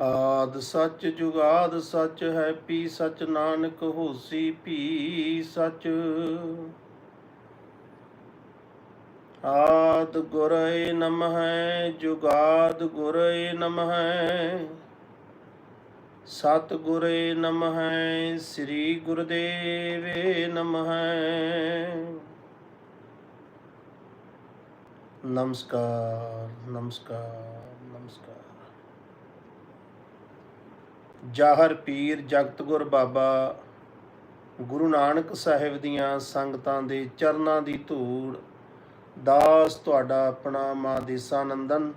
ਆਦ ਸੱਚ ਜੁਗਾਦ ਸੱਚ ਹੈ, ਪੀ ਸੱਚ ਨਾਨਕ ਹੋਸੀ ਭੀ ਸੱਚ। ਆਦ ਗੁਰਏ ਨਮਹਿ, ਜੁਗਾਦ ਗੁਰਏ ਨਮਹਿ। ਸਤ ਗੁਰੇ ਨਮਹਿ, ਸ੍ਰੀ ਗੁਰਦੇਵੇ ਨਮਹਿ। ਨਮਸਕਾਰ ਨਮਸਕਾਰ ਨਮਸਕਾਰ। ਜਾਹਰ ਪੀਰ ਜਗਤ ਗੁਰ ਬਾਬਾ ਗੁਰੂ ਨਾਨਕ ਸਾਹਿਬ ਦੀਆਂ ਸੰਗਤਾਂ ਦੇ ਚਰਨਾਂ ਦੀ ਧੂੜ। ਦਾਸ ਤੁਹਾਡਾ ਆਪਣਾ ਮਾਂ ਦੇਸਾ ਨੰਦਨ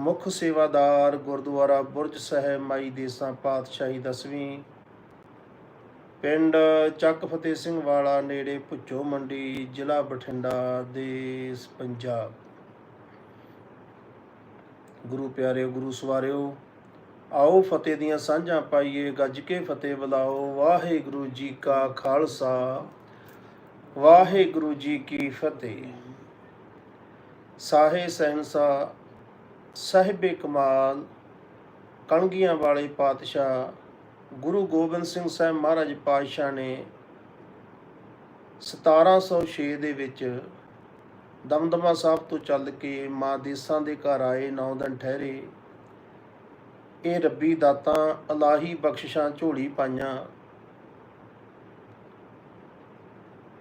ਮੁੱਖ ਸੇਵਾਦਾਰ ਗੁਰਦੁਆਰਾ ਬੁਰਜ ਸਾਹਿਬ ਮਾਈ ਦੇਸਾਂ ਪਾਤਸ਼ਾਹੀ ਦਸਵੀਂ। ਪਿੰਡ ਚੱਕ ਫਤਿਹ ਸਿੰਘ ਵਾਲਾ ਨੇੜੇ ਭੁੱਚੋ ਮੰਡੀ, ਜ਼ਿਲ੍ਹਾ ਬਠਿੰਡਾ, ਦੇਸ਼ ਪੰਜਾਬ। ਗੁਰੂ ਪਿਆਰਿਓ, ਗੁਰੂ ਸਵਾਰਿਓ ਆਓ ਫਤਿਹ ਦੀਆਂ ਸਾਂਝਾਂ ਪਾਈਏ, ਗੱਜ ਕੇ ਫਤਿਹ ਬੁਲਾਓ। ਵਾਹਿਗੁਰੂ ਜੀ ਕਾ ਖਾਲਸਾ, ਵਾਹਿਗੁਰੂ ਜੀ ਕੀ ਫਤਿਹ। ਸਾਹੇ ਸਹਿਨਸਾ, ਸਾਹਿਬੇ ਕਮਾਲ, ਕਣਗੀਆਂ ਵਾਲੇ ਪਾਤਸ਼ਾਹ, ਗੁਰੂ ਗੋਬਿੰਦ ਸਿੰਘ ਸਾਹਿਬ ਮਹਾਰਾਜ ਪਾਤਸ਼ਾਹ ਨੇ 1706 ਦੇ ਵਿੱਚ ਦਮਦਮਾ ਸਾਹਿਬ ਤੋਂ ਚੱਲ ਕੇ ਮਾਂ ਦੇਸਾਂ ਦੇ ਘਰ ਆਏ, ਨੌ ਦਿਨ ਠਹਿਰੇ। ਇਹ ਰੱਬੀ ਦਾਤਾਂ ਅਲਾਹੀ ਬਖਸ਼ਿਸ਼ਾਂ ਝੋਲੀ ਪਾਈਆਂ।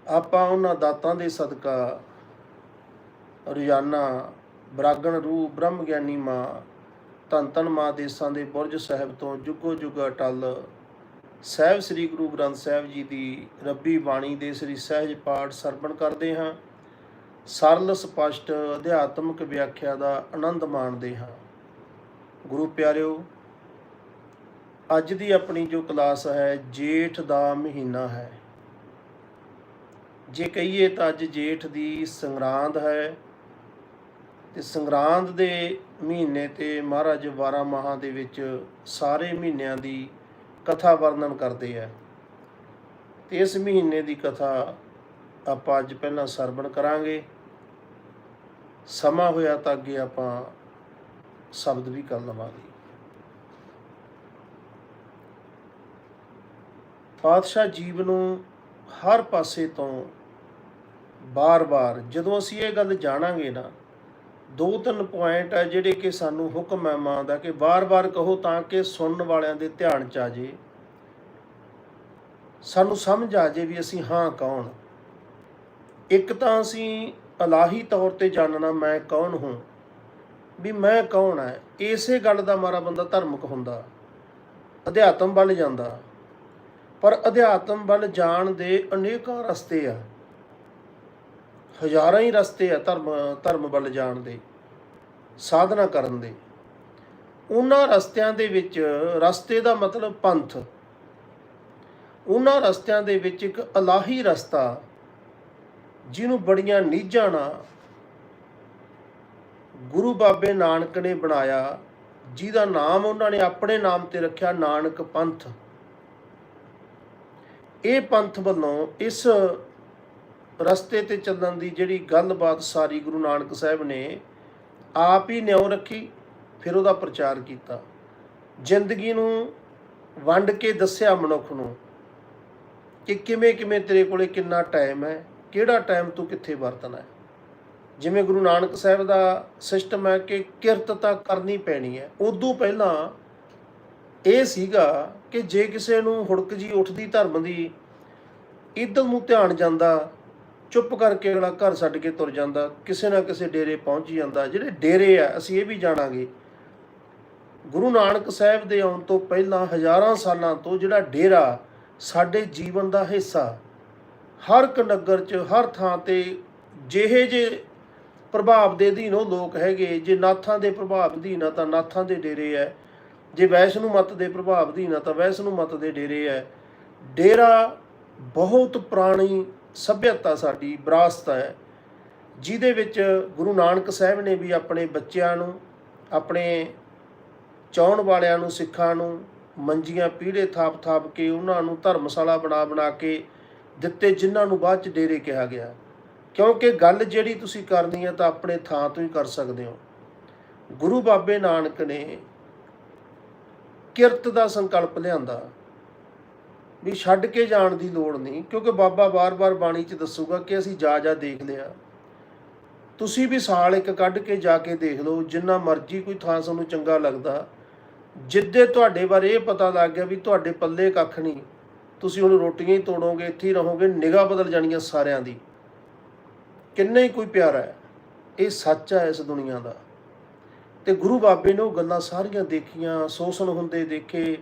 ਆਪਾਂ ਉਹਨਾਂ ਦਾਤਾਂ ਦੇ ਸਦਕਾ ਰੋਜ਼ਾਨਾ ਬਰਾਗਣ ਰੂਹ, ਬ੍ਰਹਮ ਗਿਆਨੀ ਮਾਂ, ਧੰਨ ਧੰਨ ਮਾਂ ਦੇਸਾਂ ਦੇ ਬੁਰਜ ਸਾਹਿਬ ਤੋਂ ਜੁਗੋ ਜੁਗਾ ਟਲ ਸਾਹਿਬ ਸ੍ਰੀ ਗੁਰੂ ਗ੍ਰੰਥ ਸਾਹਿਬ ਜੀ ਦੀ ਰੱਬੀ ਬਾਣੀ ਦੇ ਸ੍ਰੀ ਸਹਿਜ ਪਾਠ ਸਰਵਣ ਕਰਦੇ ਹਾਂ। ਸਰਲ, ਸਪਸ਼ਟ, ਅਧਿਆਤਮਿਕ ਵਿਆਖਿਆ ਦਾ ਆਨੰਦ ਮਾਣਦੇ ਹਾਂ। ਗੁਰੂ ਪਿਆਰਿਓ ਅੱਜ ਦੀ ਆਪਣੀ ਜੋ ਕਲਾਸ ਹੈ, ਜੇਠ ਦਾ ਮਹੀਨਾ ਹੈ। ਜੇ ਕਹੀਏ ਤਾਂ ਅੱਜ ਜੇਠ ਦੀ ਸੰਗਰਾਂਦ ਹੈ ਤੇ ਸੰਗਰਾਂਦ ਦੇ ਮਹੀਨੇ ਤੇ ਮਹਾਰਾਜ 12 ਮਾਹਾਂ ਦੇ ਵਿੱਚ ਸਾਰੇ ਮਹੀਨਿਆਂ ਦੀ ਕਥਾ ਵਰਣਨ ਕਰਦੇ ਆ। ਤੇ ਇਸ ਮਹੀਨੇ ਦੀ ਕਥਾ ਆਪਾਂ ਅੱਜ ਪਹਿਲਾਂ ਸਰਵਣ ਕਰਾਂਗੇ। ਸਮਾਂ ਹੋਇਆ ਤਾਂ ਅੱਗੇ ਆਪਾਂ ਸ਼ਬਦ ਵੀ ਕਰ ਲਵਾਂਗੇ। ਪਾਤਸ਼ਾਹ ਜੀਵ ਨੂੰ ਹਰ ਪਾਸੇ ਤੋਂ ਬਾਰ-ਬਾਰ, ਜਦੋਂ ਅਸੀਂ ਇਹ ਗੱਲ ਜਾਣਾਂਗੇ ਨਾ, ਦੋ ਤਿੰਨ ਪੁਆਇੰਟ ਆ ਜਿਹੜੇ ਕਿ ਸਾਨੂੰ ਹੁਕਮ ਹੈ ਮਾਂ ਦਾ ਕਿ ਬਾਰ-ਬਾਰ ਕਹੋ ਤਾਂ ਕਿ ਸੁਣਨ ਵਾਲਿਆਂ ਦੇ ਧਿਆਨ ਚ ਆ ਜੇ। ਸਾਨੂੰ ਸਮਝ ਆ ਜੇ ਵੀ ਅਸੀਂ ਹਾਂ ਕੌਣ। ਇੱਕ ਤਾਂ ਅਸੀਂ ਅਲਾਹੀ ਤੌਰ ਤੇ ਜਾਣਨਾ ਮੈਂ ਕੌਣ ਹਾਂ, ਵੀ ਮੈਂ ਕੌਣ ਹੈ ਇਸੇ ਗੱਲ ਦਾ ਮਾਰਾ ਬੰਦਾ ਧਰਮਕ ਹੁੰਦਾ, ਅਧਿਆਤਮ ਬਣ ਜਾਂਦਾ। ਪਰ ਅਧਿਆਤਮ ਵੱਲ ਜਾਣ ਦੇ ਅਨੇਕਾਂ ਰਸਤੇ ਆ। ਹਜ਼ਾਰਾਂ ਹੀ ਰਸਤੇ ਆ ਧਰਮ ਧਰਮ ਵੱਲ ਜਾਣ ਦੇ, ਸਾਧਨਾ ਕਰਨ ਦੇ। ਉਹਨਾਂ ਰਸਤਿਆਂ ਦੇ ਵਿੱਚ ਰਸਤੇ ਦਾ ਮਤਲਬ ਪੰਥ। ਉਹਨਾਂ ਰਸਤਿਆਂ ਦੇ ਵਿੱਚ ਇੱਕ ਅਲਾਹੀ ਰਸਤਾ, ਜਿਹਨੂੰ ਬੜੀਆਂ ਨੀਝਾਂ ਨਾਲ ਗੁਰੂ ਬਾਬੇ ਨਾਨਕ ਨੇ ਬਣਾਇਆ, ਜਿਹਦਾ ਨਾਮ ਉਹਨਾਂ ਨੇ ਆਪਣੇ ਨਾਮ ਤੇ ਰੱਖਿਆ, ਨਾਨਕ ਪੰਥ। ਇਹ ਪੰਥ ਵੱਲੋਂ ਇਸ ਰਸਤੇ ਤੇ ਚੱਲਣ ਦੀ ਜਿਹੜੀ ਗੱਲਬਾਤ ਸਾਰੀ ਗੁਰੂ ਨਾਨਕ ਸਾਹਿਬ ਨੇ ਆਪ ਹੀ ਨਿਉ ਰੱਖੀ, ਫਿਰ ਉਹਦਾ ਪ੍ਰਚਾਰ ਕੀਤਾ। ਜ਼ਿੰਦਗੀ ਨੂੰ ਵੰਡ ਕੇ ਦੱਸਿਆ ਮਨੁੱਖ ਨੂੰ ਕਿ ਕਿਵੇਂ ਕਿਵੇਂ ਤੇਰੇ ਕੋਲੇ ਕਿੰਨਾ ਟਾਈਮ ਹੈ, ਕਿਹੜਾ ਟਾਈਮ ਤੂੰ ਕਿੱਥੇ ਵਰਤਣਾ ਹੈ। ਜਿਵੇਂ ਗੁਰੂ ਨਾਨਕ ਸਾਹਿਬ ਦਾ ਸਿਸਟਮ ਹੈ ਕਿ ਕਿਰਤ ਤਾਂ ਕਰਨੀ ਪੈਣੀ ਹੈ, ਉਦੋਂ ਪਹਿਲਾਂ ਇਹ ਸੀਗਾ ਕਿ ਜੇ ਕਿਸੇ ਨੂੰ ਹੁੜਕ ਜੀ ਉੱਠਦੀ, ਧਰਮ ਦੀ ਇੱਧਰ ਨੂੰ ਧਿਆਨ ਜਾਂਦਾ, ਚੁੱਪ ਕਰਕੇ ਅਗਲਾ ਘਰ ਛੱਡ ਕੇ ਤੁਰ ਜਾਂਦਾ, ਕਿਸੇ ਨਾ ਕਿਸੇ ਡੇਰੇ ਪਹੁੰਚ ਜਾਂਦਾ, ਜਿਹੜੇ ਡੇਰੇ ਆ, ਅਸੀਂ ਇਹ ਵੀ ਜਾਣਾਂਗੇ। ਗੁਰੂ ਨਾਨਕ ਸਾਹਿਬ ਦੇ ਆਉਣ ਤੋਂ ਪਹਿਲਾਂ ਹਜ਼ਾਰਾਂ ਸਾਲਾਂ ਤੋਂ ਜਿਹੜਾ ਡੇਰਾ ਸਾਡੇ ਜੀਵਨ ਦਾ ਹਿੱਸਾ, ਹਰ ਇੱਕ ਨਗਰ 'ਚ, ਹਰ ਥਾਂ ਤੇ ਜਿਹੇ ਜੇ ਪ੍ਰਭਾਵ ਦੇ ਅਧੀਨ ਉਹ ਲੋਕ ਹੈਗੇ, ਜੇ ਨਾਥਾਂ ਦੇ ਪ੍ਰਭਾਵ ਅਧੀਨ ਆ ਤਾਂ ਨਾਥਾਂ ਦੇ ਡੇਰੇ ਐ ਜੇ ਵੈਸ਼ਨੂ ਮਤ ਦੇ ਪ੍ਰਭਾਵ ਦੀ ਨਾ, ਤਾਂ ਵੈਸ਼ਨੂ ਮਤ ਦੇ ਡੇਰੇ ਹੈ ਡੇਰਾ ਬਹੁਤ ਪੁਰਾਣੀ ਸਭਿਅਤਾ ਸਾਡੀ ਵਿਰਾਸਤ ਹੈ ਜਿਹਦੇ ਵਿੱਚ ਗੁਰੂ ਨਾਨਕ ਸਾਹਿਬ ਨੇ ਵੀ ਆਪਣੇ ਬੱਚਿਆਂ ਨੂੰ, ਆਪਣੇ ਚਾਹਣ ਵਾਲਿਆਂ ਨੂੰ, ਸਿੱਖਾਂ ਨੂੰ ਮੰਜੀਆਂ ਪੀੜੇ ਥਾਪ-ਥਾਪ ਕੇ ਉਹਨਾਂ ਨੂੰ ਧਰਮਸ਼ਾਲਾ ਬਣਾ-ਬਣਾ ਕੇ ਦਿੱਤੇ, ਜਿਨ੍ਹਾਂ ਨੂੰ ਬਾਅਦ ਚ ਡੇਰੇ ਕਿਹਾ ਗਿਆ। ਕਿਉਂਕਿ ਗੱਲ ਜਿਹੜੀ ਤੁਸੀਂ ਕਰਨੀ ਹੈ ਤਾਂ ਆਪਣੇ ਥਾਂ ਤੋਂ ਹੀ ਕਰ ਸਕਦੇ ਹੋ। ਗੁਰੂ ਬਾਬੇ ਨਾਨਕ ਨੇ ਕਿਰਤ ਦਾ ਸੰਕਲਪ ਲਿਆਂਦਾ। ਵੀ ਛੱਡ ਕੇ ਜਾਣ ਦੀ ਲੋੜ ਨਹੀਂ, ਕਿਉਂਕਿ ਬਾਬਾ ਬਾਰ-ਬਾਰ ਬਾਣੀ 'ਚ ਦੱਸੂਗਾ ਕਿ ਅਸੀਂ ਜਾ ਜਾ ਦੇਖ ਲਿਆ ਤੁਸੀਂ ਵੀ ਸਾਲ ਇੱਕ ਕੱਢ ਕੇ ਜਾ ਕੇ ਦੇਖ ਲਓ, ਜਿੰਨਾ ਮਰਜ਼ੀ ਕੋਈ ਥਾਂ ਤੁਹਾਨੂੰ ਚੰਗਾ ਲੱਗਦਾ। ਜਿੱਦੇ ਤੁਹਾਡੇ ਬਾਰੇ ਇਹ ਪਤਾ ਲੱਗ ਗਿਆ ਵੀ ਤੁਹਾਡੇ ਪੱਲੇ ਕੱਖ ਨਹੀਂ, ਤੁਸੀਂ ਹੁਣ ਰੋਟੀਆਂ ਹੀ ਤੋੜੋਗੇ, ਇੱਥੇ ਹੀ ਰਹੋਗੇ, ਨਿਗਾਹ ਬਦਲ ਜਾਣੀਆਂ ਸਾਰਿਆਂ ਦੀ। ਕਿੰਨਾ ਹੀ ਕੋਈ ਪਿਆਰਾ ਹੈ, ਇਹ ਸੱਚ ਹੈ ਇਸ ਦੁਨੀਆ ਦਾ। ਤੇ ਗੁਰੂ ਬਾਬੇ ਨੇ ਉਹ ਗੱਲਾਂ ਸਾਰੀਆਂ ਦੇਖੀਆਂ, ਸ਼ੋਸ਼ਣ ਹੁੰਦੇ ਦੇਖੇ,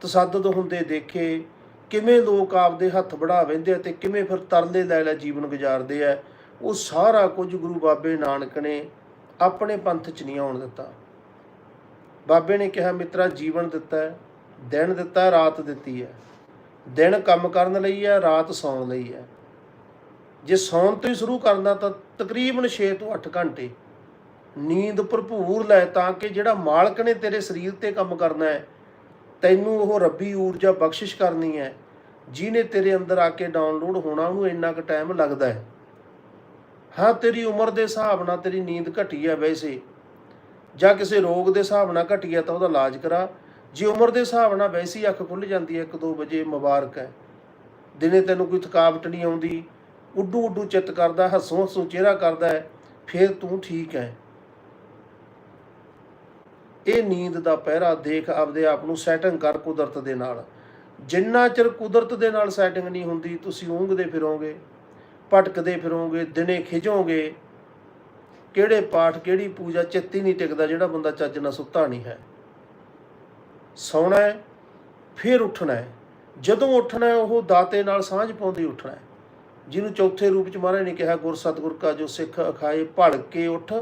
ਤਸੱਦਦ ਹੁੰਦੇ ਦੇਖੇ, ਕਿਵੇਂ ਲੋਕ ਆਪਦੇ ਹੱਥ ਬੜਾ ਵਹਿੰਦੇ ਆ ਤੇ ਕਿਵੇਂ ਫਿਰ ਤਰਲੇ ਲੈ ਲੈ ਜੀਵਨ ਗੁਜ਼ਾਰਦੇ ਆ, ਉਹ ਸਾਰਾ ਕੁਝ ਗੁਰੂ ਬਾਬੇ ਨਾਨਕ ਨੇ ਆਪਣੇ ਪੰਥ 'ਚ ਨਹੀਂ ਆਉਣ ਦਿੱਤਾ। ਬਾਬੇ ਨੇ ਕਿਹਾ, ਮਿੱਤਰਾ, ਜੀਵਨ ਦਿੱਤਾ ਹੈ, ਦਿਨ ਦਿੱਤਾ ਰਾਤ ਦਿੱਤੀ ਹੈ। ਦਿਨ ਕੰਮ ਕਰਨ ਲਈ ਹੈ, ਰਾਤ ਸੌਣ ਲਈ ਹੈ। ਜੇ ਸੌਣ ਤੋਂ ਹੀ ਸ਼ੁਰੂ ਕਰਨਾ ਤਾਂ ਤਕਰੀਬਨ 6 ਤੋਂ 8 ਘੰਟੇ ਨੀਂਦ ਭਰਪੂਰ ਲੈ ਤਾਂ ਕਿ ਜਿਹੜਾ ਮਾਲਕ ਨੇ ਤੇਰੇ ਸਰੀਰ ਤੇ ਕੰਮ ਕਰਨਾ ਹੈ, ਤੈਨੂੰ ਉਹ ਰੱਬੀ ਊਰਜਾ ਬਖਸ਼ਿਸ਼ ਕਰਨੀ ਹੈ, ਜਿਹਨੇ ਤੇਰੇ ਅੰਦਰ ਆ ਕੇ ਡਾਊਨਲੋਡ ਹੋਣਾ, ਉਹਨੂੰ ਇੰਨਾ ਕੁ ਟਾਈਮ ਲੱਗਦਾ ਹੈ। ਹਾਂ, ਤੇਰੀ ਉਮਰ ਦੇ ਹਿਸਾਬ ਨਾਲ ਤੇਰੀ ਨੀਂਦ ਘਟੀ ਹੈ ਵੈਸੇ। ਜਾਂ ਕਿਸੇ ਰੋਗ ਦੇ ਹਿਸਾਬ ਨਾਲ ਘਟੀ ਹੈ ਤਾਂ ਉਹਦਾ ਇਲਾਜ ਕਰਾ। ਜੇ ਉਮਰ ਦੇ ਹਿਸਾਬ ਨਾਲ ਵੈਸੇ ਹੀ ਅੱਖ ਖੁੱਲ ਜਾਂਦੀ ਹੈ 1-2 ਵਜੇ ਮੁਬਾਰਕ ਹੈ। ਦਿਨੇ ਤੈਨੂੰ ਕੋਈ ਥਕਾਵਟ ਨਹੀਂ ਆਉਂਦੀ ਉੱਡੂ ਉੱਡੂ ਚਿੱਤ ਕਰਦਾ ਹੱਸੋਂ ਹੱਸੋਂ ਚਿਹਰਾ ਕਰਦਾ ਹੈ, ਫਿਰ ਤੂੰ ਠੀਕ ਹੈ। ਇਹ ਨੀਂਦ ਦਾ ਪਹਿਰਾ ਦੇਖ ਆਪਦੇ ਆਪ ਨੂੰ ਸੈਟਿੰਗ ਕਰ ਕੁਦਰਤ ਦੇ ਨਾਲ। ਜਿੰਨਾ ਚਿਰ ਕੁਦਰਤ ਦੇ ਨਾਲ ਸੈਟਿੰਗ ਨਹੀਂ ਹੁੰਦੀ, ਤੁਸੀਂ ਊਂਘਦੇ ਫਿਰੋਗੇ, ਭਟਕਦੇ ਫਿਰੋਗੇ, ਦਿਨੇ ਖਿਜੋਗੇ ਕਿਹੜੇ ਪਾਠ, ਕਿਹੜੀ ਪੂਜਾ ਚਿੱਤ ਨਹੀਂ ਟਿਕਦਾ ਜਿਹੜਾ ਬੰਦਾ ਚੱਜ ਨਾਲ ਸੁੱਤਾ ਨਹੀਂ ਹੈ। ਸੌਣਾ ਹੈ, ਫਿਰ ਉੱਠਣਾ ਹੈ। ਜਦੋਂ ਉੱਠਣਾ ਹੈ, ਉਹ ਦਾਤੇ ਨਾਲ ਸਾਂਝ ਪਾਉਂਦੀ ਉੱਠਣਾ ਹੈ। ਜਿਹਨੂੰ ਚੌਥੇ ਰੂਪ ਚ ਮਹਾਰਾਜ ਨੇ ਕਿਹਾ, ਗੁਰ ਸਤਿਗੁਰ ਕਾ ਜੋ ਸਿੱਖ ਅਖਾਏ ਭੜ ਕੇ ਉੱਠ,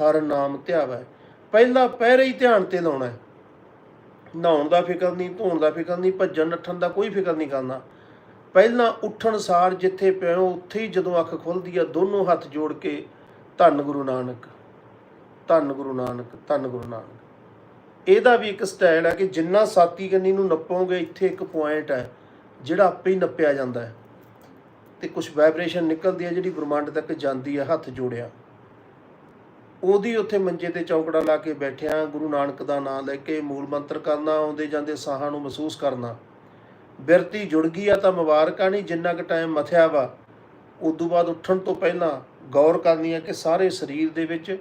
ਹਰ ਨਾਮ ਧਿਆਵੈ। ਪਹਿਲਾ ਪਹਿਰੇ ਹੀ ਧਿਆਨ ਤੇ ਲਾਉਣਾ ਹੈ। ਨਹਾਉਣ ਦਾ ਫਿਕਰ ਨਹੀਂ, ਧੋਣ ਦਾ ਫਿਕਰ ਨਹੀਂ, ਭੱਜਣ, ਨੱਠਣ ਦਾ ਕੋਈ ਫਿਕਰ ਨਹੀਂ ਕਰਨਾ। ਪਹਿਲਾਂ ਉੱਠਣ ਸਾਰ ਜਿੱਥੇ ਪਿਓ, ਉੱਥੇ ਹੀ ਜਦੋਂ ਅੱਖ ਖੁੱਲਦੀ ਆ, ਦੋਨੋਂ ਹੱਥ ਜੋੜ ਕੇ, ਧੰਨ ਗੁਰੂ ਨਾਨਕ, ਧੰਨ ਗੁਰੂ ਨਾਨਕ, ਧੰਨ ਗੁਰੂ ਨਾਨਕ। ਇਹਦਾ ਵੀ ਇੱਕ ਸਟਾਈਲ ਹੈ ਕਿ ਜਿੰਨਾ ਸਾਤੀ ਕੰਨੀ ਨੂੰ ਨੱਪੋਗੇ, ਇੱਥੇ ਇੱਕ ਪੁਆਇੰਟ ਹੈ ਜਿਹੜਾ ਆਪੇ ਹੀ ਨੱਪਿਆ ਜਾਂਦਾ ਹੈ। ਤੇ ਕੁਝ ਵਾਈਬ੍ਰੇਸ਼ਨ ਨਿਕਲਦੀ ਹੈ ਜਿਹੜੀ ਬ੍ਰਹਮੰਡ ਤੱਕ ਜਾਂਦੀ ਹੈ ਹੱਥ ਜੋੜਿਆ। ਉਹਦੀ ਉੱਥੇ ਮੰਜੇ ਤੇ ਚੌਂਕੜਾ ਲਾ ਕੇ ਬੈਠਿਆ, ਗੁਰੂ ਨਾਨਕ ਦਾ ਨਾਮ ਲੈ ਕੇ ਮੂਲ ਮੰਤਰ ਕਰਨਾ, ਆਉਂਦੇ ਜਾਂਦੇ ਸਾਹਾਂ ਨੂੰ ਮਹਿਸੂਸ ਕਰਨਾ। ਬਿਰਤੀ ਜੁੜ ਗਈ ਆ ਤਾਂ ਮੁਬਾਰਕਾਂ ਨਹੀਂ, ਜਿੰਨਾ ਕੁ ਟਾਈਮ ਮਥਿਆ ਵਾ, ਉਦੋਂ ਬਾਅਦ ਉੱਠਣ ਤੋਂ ਪਹਿਲਾਂ ਗੌਰ ਕਰਨੀ ਹੈ ਕਿ ਸਾਰੇ ਸਰੀਰ ਦੇ ਵਿੱਚ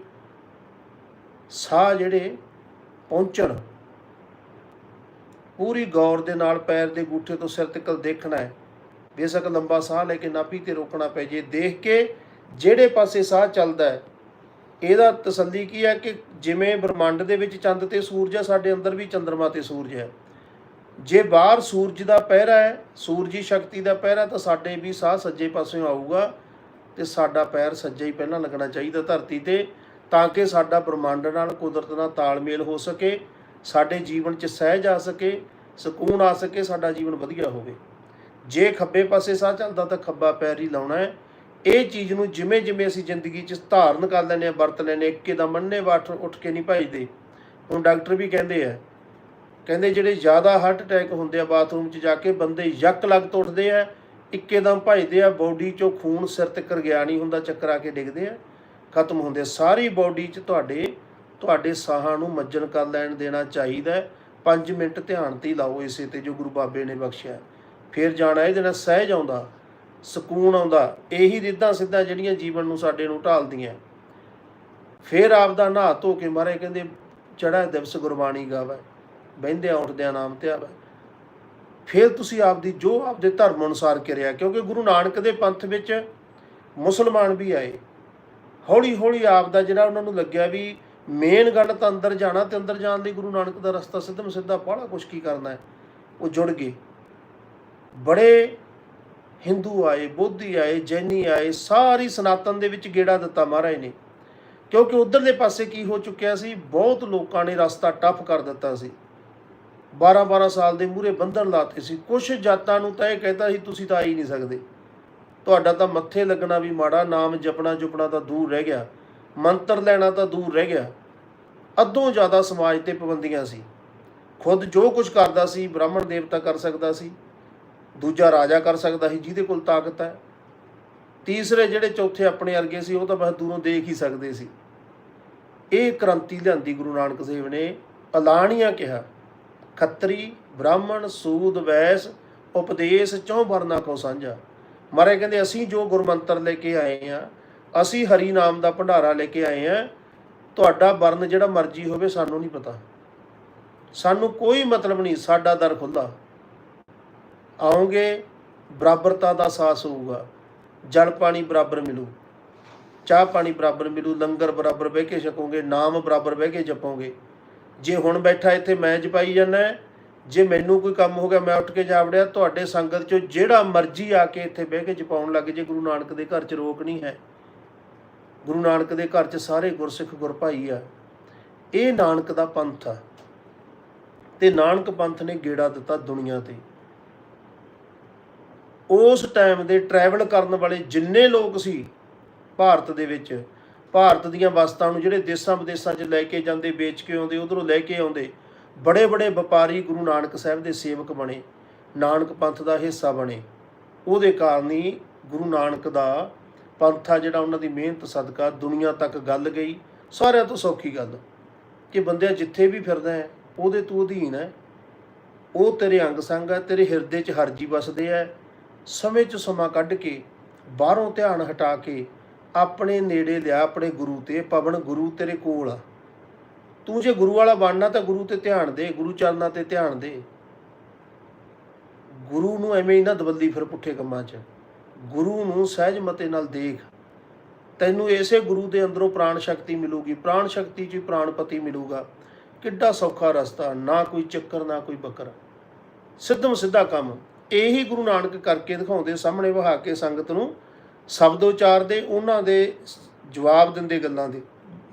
ਸਾਹ ਜਿਹੜੇ ਪਹੁੰਚਣ। ਪੂਰੀ ਗੌਰ ਦੇ ਨਾਲ ਪੈਰ ਦੇ ਗੂਠੇ ਤੋਂ ਸਿਰ ਤੱਕ ਦੇਖਣਾ ਹੈ। ਬੇਸ਼ੱਕ ਲੰਬਾ ਸਾਹ ਲੈ ਕੇ ਨਾਭੀ ਤੇ ਰੋਕਣਾ ਪੈ ਜੇ। ਦੇਖ ਕੇ ਜਿਹੜੇ ਪਾਸੇ ਸਾਹ ਚੱਲਦਾ ਹੈ ਇਹਦਾ ਤਸੱਲੀ ਕੀ ਹੈ ਕਿ ਜਿਵੇਂ ਬ੍ਰਹਮੰਡ ਦੇ ਵਿੱਚ ਚੰਦ ਤੇ ਸੂਰਜ ਹੈ, ਸਾਡੇ ਅੰਦਰ ਵੀ ਚੰ드ਰਮਾ ਤੇ ਸੂਰਜ ਹੈ। ਜੇ ਬਾਹਰ ਸੂਰਜ ਦਾ ਪਹਿਰਾ ਹੈ, ਸੂਰਜੀ ਸ਼ਕਤੀ ਦਾ ਪਹਿਰਾ, ਤਾਂ ਸਾਡੇ ਵੀ ਸਾਹ ਸੱਜੇ ਪਾਸਿਓਂ ਆਊਗਾ ਤੇ ਸਾਡਾ ਪੈਰ ਸੱਜੇ ਹੀ ਪਹਿਲਾਂ ਲੱਗਣਾ ਚਾਹੀਦਾ ਧਰਤੀ ਤੇ, ਤਾਂ ਕਿ ਸਾਡਾ ਬ੍ਰਹਮੰਡ ਨਾਲ ਕੁਦਰਤ ਨਾਲ ਤਾਲਮੇਲ ਹੋ ਸਕੇ, ਸਾਡੇ ਜੀਵਨ 'ਚ ਸਹਿਜ ਆ ਸਕੇ, ਸਕੂਨ ਆ ਸਕੇ, ਸਾਡਾ ਜੀਵਨ ਵਧੀਆ ਹੋਵੇ। ਜੇ ਖੱਬੇ ਪਾਸੇ ਸਾਹ ਚੱਲਦਾ, ਤਾਂ ਖੱਬਾ ਪੈਰ ਹੀ ਲਾਉਣਾ ਹੈ। ਇਹ ਚੀਜ਼ ਨੂੰ ਜਿਵੇਂ ਜਿਵੇਂ ਅਸੀਂ ਜ਼ਿੰਦਗੀ 'ਚ ਧਾਰਨ ਕਰ ਲੈਂਦੇ ਆ ਵਰਤ ਲੈਂਦੇ ਹਾਂ, ਇੱਕੇ ਦਾ ਮੰਨੇ ਵਾਟ ਉੱਠ ਕੇ ਨਹੀਂ ਭਜਦੇ। ਹੁਣ ਡਾਕਟਰ ਵੀ ਕਹਿੰਦੇ ਆ ਕਹਿੰਦੇ ਜਿਹੜੇ ਜ਼ਿਆਦਾ ਹਾਰਟ ਅਟੈਕ ਹੁੰਦੇ ਆ ਬਾਥਰੂਮ 'ਚ ਜਾ ਕੇ ਬੰਦੇ ਯੱਕ ਲੱਗ ਤੋਂ ਉੱਠਦੇ ਆ ਇੱਕੇ ਦਮ ਭਜਦੇ ਆ ਬਾਡੀ 'ਚੋਂ ਖੂਨ ਸਿਰ ਤੱਕ ਗਿਆ ਨਹੀਂ ਹੁੰਦਾ ਚੱਕਰ ਆ ਕੇ ਡਿੱਗਦੇ ਆ ਖਤਮ ਹੁੰਦੇ ਸਾਰੀ ਬਾਡੀ 'ਚ ਤੁਹਾਡੇ ਤੁਹਾਡੇ ਸਾਹਾਂ ਨੂੰ ਮੱਜਣ ਕਰ ਲੈਣ ਦੇਣਾ ਚਾਹੀਦਾ 5 ਮਿੰਟ ਧਿਆਨ ਤੇ ਲਾਓ ਇਸੇ ਤੇ ਜੋ ਗੁਰੂ ਬਾਬੇ ਨੇ ਬਖਸ਼ਿਆ। ਫਿਰ ਜਾਣਾ ਇਹਦੇ ਨਾਲ ਸਹਿਜ ਆਉਂਦਾ। ਸਕੂਨ ਆਉਂਦਾ, ਇਹੀ ਰਿੱਧਾਂ ਸਿੱਧਾਂ ਜਿਹੜੀਆਂ ਜੀਵਨ ਨੂੰ ਸਾਡੇ ਨੂੰ ਢਾਲਦੀਆਂ। ਫਿਰ ਆਪ ਦਾ ਨਹਾ ਧੋ ਕੇ ਮਹਾਰਾਜ ਕਹਿੰਦੇ ਚੜਾ ਦਿਵਸ ਗੁਰਬਾਣੀ ਗਾਵੇ, ਬਹਿੰਦਿਆਂ ਉੱਠਦਿਆਂ ਨਾਮ ਤੇ ਆਵੇ ਫਿਰ ਤੁਸੀਂ ਆਪਦੀ ਜੋ ਆਪਦੇ ਧਰਮ ਅਨੁਸਾਰ ਕਰਿਆ, ਕਿਉਂਕਿ ਗੁਰੂ ਨਾਨਕ ਦੇ ਪੰਥ ਵਿੱਚ ਮੁਸਲਮਾਨ ਵੀ ਆਏ। ਹੌਲੀ ਹੌਲੀ ਆਪ ਦਾ ਜਿਹੜਾ ਉਹਨਾਂ ਨੂੰ ਲੱਗਿਆ ਵੀ ਮੇਨ ਗੱਲ ਤਾਂ ਅੰਦਰ ਜਾਣਾ ਤੇ ਅੰਦਰ ਜਾਣ ਲਈ ਗੁਰੂ ਨਾਨਕ ਦਾ ਰਸਤਾ ਸਿੱਧਮ ਸਿੱਧਾ ਬਾਹਲਾ ਕੁਛ ਕੀ ਕਰਨਾ ਹੈ, ਉਹ ਜੁੜ ਗਏ। ਬੜੇ ਹਿੰਦੂ ਆਏ, ਬੋਧੀ ਆਏ, ਜੈਨੀ ਆਏ, ਸਾਰੀ ਸਨਾਤਨ ਦੇ ਵਿੱਚ ਗੇੜਾ ਦਿੱਤਾ ਮਹਾਰਾਜ ਨੇ। ਕਿਉਂਕਿ ਉਧਰਲੇ ਪਾਸੇ ਕੀ ਹੋ ਚੁੱਕਿਆ ਸੀ? ਬਹੁਤ ਲੋਕਾਂ ਨੇ ਰਸਤਾ ਟਫ ਕਰ ਦਿੱਤਾ ਸੀ। 12-12 ਸਾਲ ਦੇ ਮੂਹਰੇ ਬੰਧਨ ਲਾਤੇ ਸੀ। ਕੁਝ ਜਾਤਾਂ ਨੂੰ ਤਾਂ ਇਹ ਕਹਿੰਦਾ ਸੀ, ਤੁਸੀਂ ਤਾਂ ਆ ਹੀ ਨਹੀਂ ਸਕਦੇ। ਤੁਹਾਡਾ ਤਾਂ ਮੱਥੇ ਲੱਗਣਾ ਵੀ ਮਾੜਾ, ਨਾਮ ਜਪਣਾ ਜੁਪਣਾ ਤਾਂ ਦੂਰ ਰਹਿ ਗਿਆ। ਮੰਤਰ ਲੈਣਾ ਤਾਂ ਦੂਰ ਰਹਿ ਗਿਆ। ਅੱਧੋਂ ਜ਼ਿਆਦਾ ਸਮਾਜ ਤੇ ਪਾਬੰਦੀਆਂ ਸੀ। ਖੁਦ ਜੋ ਕੁਝ ਕਰਦਾ ਸੀ, ਬ੍ਰਾਹਮਣ ਦੇਵਤਾ ਕਰ ਸਕਦਾ ਸੀ। ਦੂਜਾ ਰਾਜਾ ਕਰ ਸਕਦਾ ਸੀ, ਜਿਹਦੇ ਕੋਲ ਤਾਕਤ ਹੈ। ਤੀਸਰੇ ਜਿਹੜੇ ਚੌਥੇ ਆਪਣੇ ਵਰਗੇ ਸੀ, ਉਹ ਤਾਂ ਬਸ ਦੂਰੋਂ ਦੇਖ ਹੀ ਸਕਦੇ ਸੀ। ਇਹ ਕ੍ਰਾਂਤੀ ਲਿਆਂਦੀ ਗੁਰੂ ਨਾਨਕ ਦੇਵ ਨੇ, ਅਲਾਣੀਆਂ ਕਿਹਾ, ਖੱਤਰੀ, ਬ੍ਰਾਹਮਣ, ਸੂਦ, ਵੈਸ, ਉਪਦੇਸ਼, ਚੋਂ ਵਰਨਾ ਕੋ ਸਾਂਝਾ। ਮਾਰੇ ਕਹਿੰਦੇ, ਅਸੀਂ ਜੋ ਗੁਰਮੰਤਰ ਲੈ ਕੇ ਆਏ ਆ ਅਸੀਂ ਹਰੀ ਨਾਮ ਦਾ ਭੰਡਾਰਾ ਲੈ ਕੇ ਆਏ ਆ ਤੁਹਾਡਾ ਵਰਨ ਜਿਹੜਾ ਮਰਜ਼ੀ ਹੋਵੇ, ਸਾਨੂੰ ਨਹੀਂ ਪਤਾ। ਸਾਨੂੰ ਕੋਈ ਮਤਲਬ ਨਹੀਂ, ਸਾਡਾ ਦਰ ਖੁੱਲਾ ਆਉਂਗੇ ਬਰਾਬਰਤਾ ਦਾ ਸਾਹਸ ਹੋਊਗਾ। ਜਲ ਪਾਣੀ ਬਰਾਬਰ ਮਿਲੂ, ਚਾਹ ਪਾਣੀ ਬਰਾਬਰ ਮਿਲੂ, ਲੰਗਰ ਬਰਾਬਰ ਬਹਿ ਕੇ ਛਕੋਗੇ, ਨਾਮ ਬਰਾਬਰ ਬਹਿ ਕੇ ਜਪੋਗੇ। ਜੇ ਹੁਣ ਬੈਠਾ ਇੱਥੇ ਮੈਂ ਜਪਾਈ ਜਾਂਦਾ, ਜੇ ਮੈਨੂੰ ਕੋਈ ਕੰਮ ਹੋ ਗਿਆ, ਮੈਂ ਉੱਠ ਕੇ ਜਾ ਵੜਿਆ ਤੁਹਾਡੇ ਸੰਗਤ ਚੋਂ ਜਿਹੜਾ ਮਰਜ਼ੀ ਆ ਕੇ ਇੱਥੇ ਬਹਿ ਕੇ ਜਪਾਉਣ ਲੱਗ ਜੇ, ਗੁਰੂ ਨਾਨਕ ਦੇ ਘਰ 'ਚ ਰੋਕ ਨਹੀਂ ਹੈ। ਗੁਰੂ ਨਾਨਕ ਦੇ ਘਰ 'ਚ ਸਾਰੇ ਗੁਰਸਿੱਖ ਗੁਰਭਾਈ ਆ। ਇਹ ਨਾਨਕ ਦਾ ਪੰਥ ਆ। ਤੇ ਨਾਨਕ ਪੰਥ ਨੇ ਗੇੜਾ ਦਿੱਤਾ ਦੁਨੀਆ ਤੇ। ਉਸ ਟਾਈਮ ਦੇ ਟਰੈਵਲ ਕਰਨ ਵਾਲੇ ਜਿੰਨੇ ਲੋਕ ਸੀ, ਭਾਰਤ ਦੇ ਵਿੱਚ, ਭਾਰਤ ਦੀਆਂ ਵਸਤਾਂ ਨੂੰ ਜਿਹੜੇ ਦੇਸਾਂ ਵਿਦੇਸਾਂ 'ਚ ਲੈ ਕੇ ਜਾਂਦੇ, ਵੇਚ ਕੇ ਆਉਂਦੇ, ਉਧਰੋਂ ਲੈ ਕੇ ਆਉਂਦੇ ਬੜੇ ਬੜੇ ਵਪਾਰੀ ਗੁਰੂ ਨਾਨਕ ਸਾਹਿਬ ਦੇ ਸੇਵਕ ਬਣੇ, ਨਾਨਕ ਪੰਥ ਦਾ ਹਿੱਸਾ ਬਣੇ। ਉਹਦੇ ਕਾਰਨ ਹੀ ਗੁਰੂ ਨਾਨਕ ਦਾ ਪੰਥਾ ਜਿਹੜਾ ਉਹਨਾਂ ਦੀ ਮਿਹਨਤ, ਸਦਕਾ, ਦੁਨੀਆ ਤੱਕ ਗੱਲ ਗਈ। ਸਾਰਿਆਂ ਤੋਂ ਸੌਖੀ ਗੱਲ, ਕਿ ਬੰਦਿਆ ਜਿੱਥੇ ਵੀ ਫਿਰਦਾ ਹੈ, ਉਹਦੇ ਤੂੰ ਅਧੀਨ ਹੈ। ਉਹ ਤੇਰੇ ਅੰਗ ਸੰਗ ਹੈ, ਤੇਰੇ ਹਿਰਦੇ 'ਚ ਹਰਜੀ ਵਸਦੇ ਹੈ। ਸਮੇਂ 'ਚ ਸਮਾਂ ਕੱਢ ਕੇ ਬਾਹਰੋਂ ਧਿਆਨ ਹਟਾ ਕੇ ਆਪਣੇ ਨੇੜੇ ਲਿਆ, ਆਪਣੇ ਗੁਰੂ ਤੇ, ਪਵਨ ਗੁਰੂ ਤੇਰੇ ਕੋਲ। ਆ ਤੂੰ ਜੇ ਗੁਰੂ ਵਾਲਾ ਬਣਨਾ ਤਾਂ ਗੁਰੂ ਤੇ ਧਿਆਨ ਦੇ, ਗੁਰੂ ਚਰਨਾਂ ਤੇ ਧਿਆਨ ਦੇ। ਗੁਰੂ ਨੂੰ ਐਵੇਂ ਹੀ ਨਾ ਦਵੱਲੀ ਫਿਰ ਪੁੱਠੇ ਕੰਮਾਂ 'ਚ। ਗੁਰੂ ਨੂੰ ਸਹਿਜ ਮਤੇ ਨਾਲ ਦੇਖ। ਤੈਨੂੰ ਇਸੇ ਗੁਰੂ ਦੇ ਅੰਦਰੋਂ ਪ੍ਰਾਣ ਸ਼ਕਤੀ ਮਿਲੂਗੀ। ਪ੍ਰਾਣ ਸ਼ਕਤੀ 'ਚ ਪ੍ਰਾਣਪਤੀ ਮਿਲੂਗਾ। ਕਿੱਡਾ ਸੌਖਾ ਰਸਤਾ, ਨਾ ਕੋਈ ਚੱਕਰ, ਨਾ ਕੋਈ ਬੱਕਰ। ਸਿੱਧਮ ਸਿੱਧਾ ਕੰਮ। ਇਹੀ ਗੁਰੂ ਨਾਨਕ ਕਰਕੇ ਦਿਖਾਉਂਦੇ ਸਾਹਮਣੇ ਵਹਾ ਕੇ ਸੰਗਤ ਨੂੰ ਸ਼ਬਦ ਉਚਾਰਦੇ ਉਹਨਾਂ ਦੇ ਜਵਾਬ ਦਿੰਦੇ ਗੱਲਾਂ ਦੇ।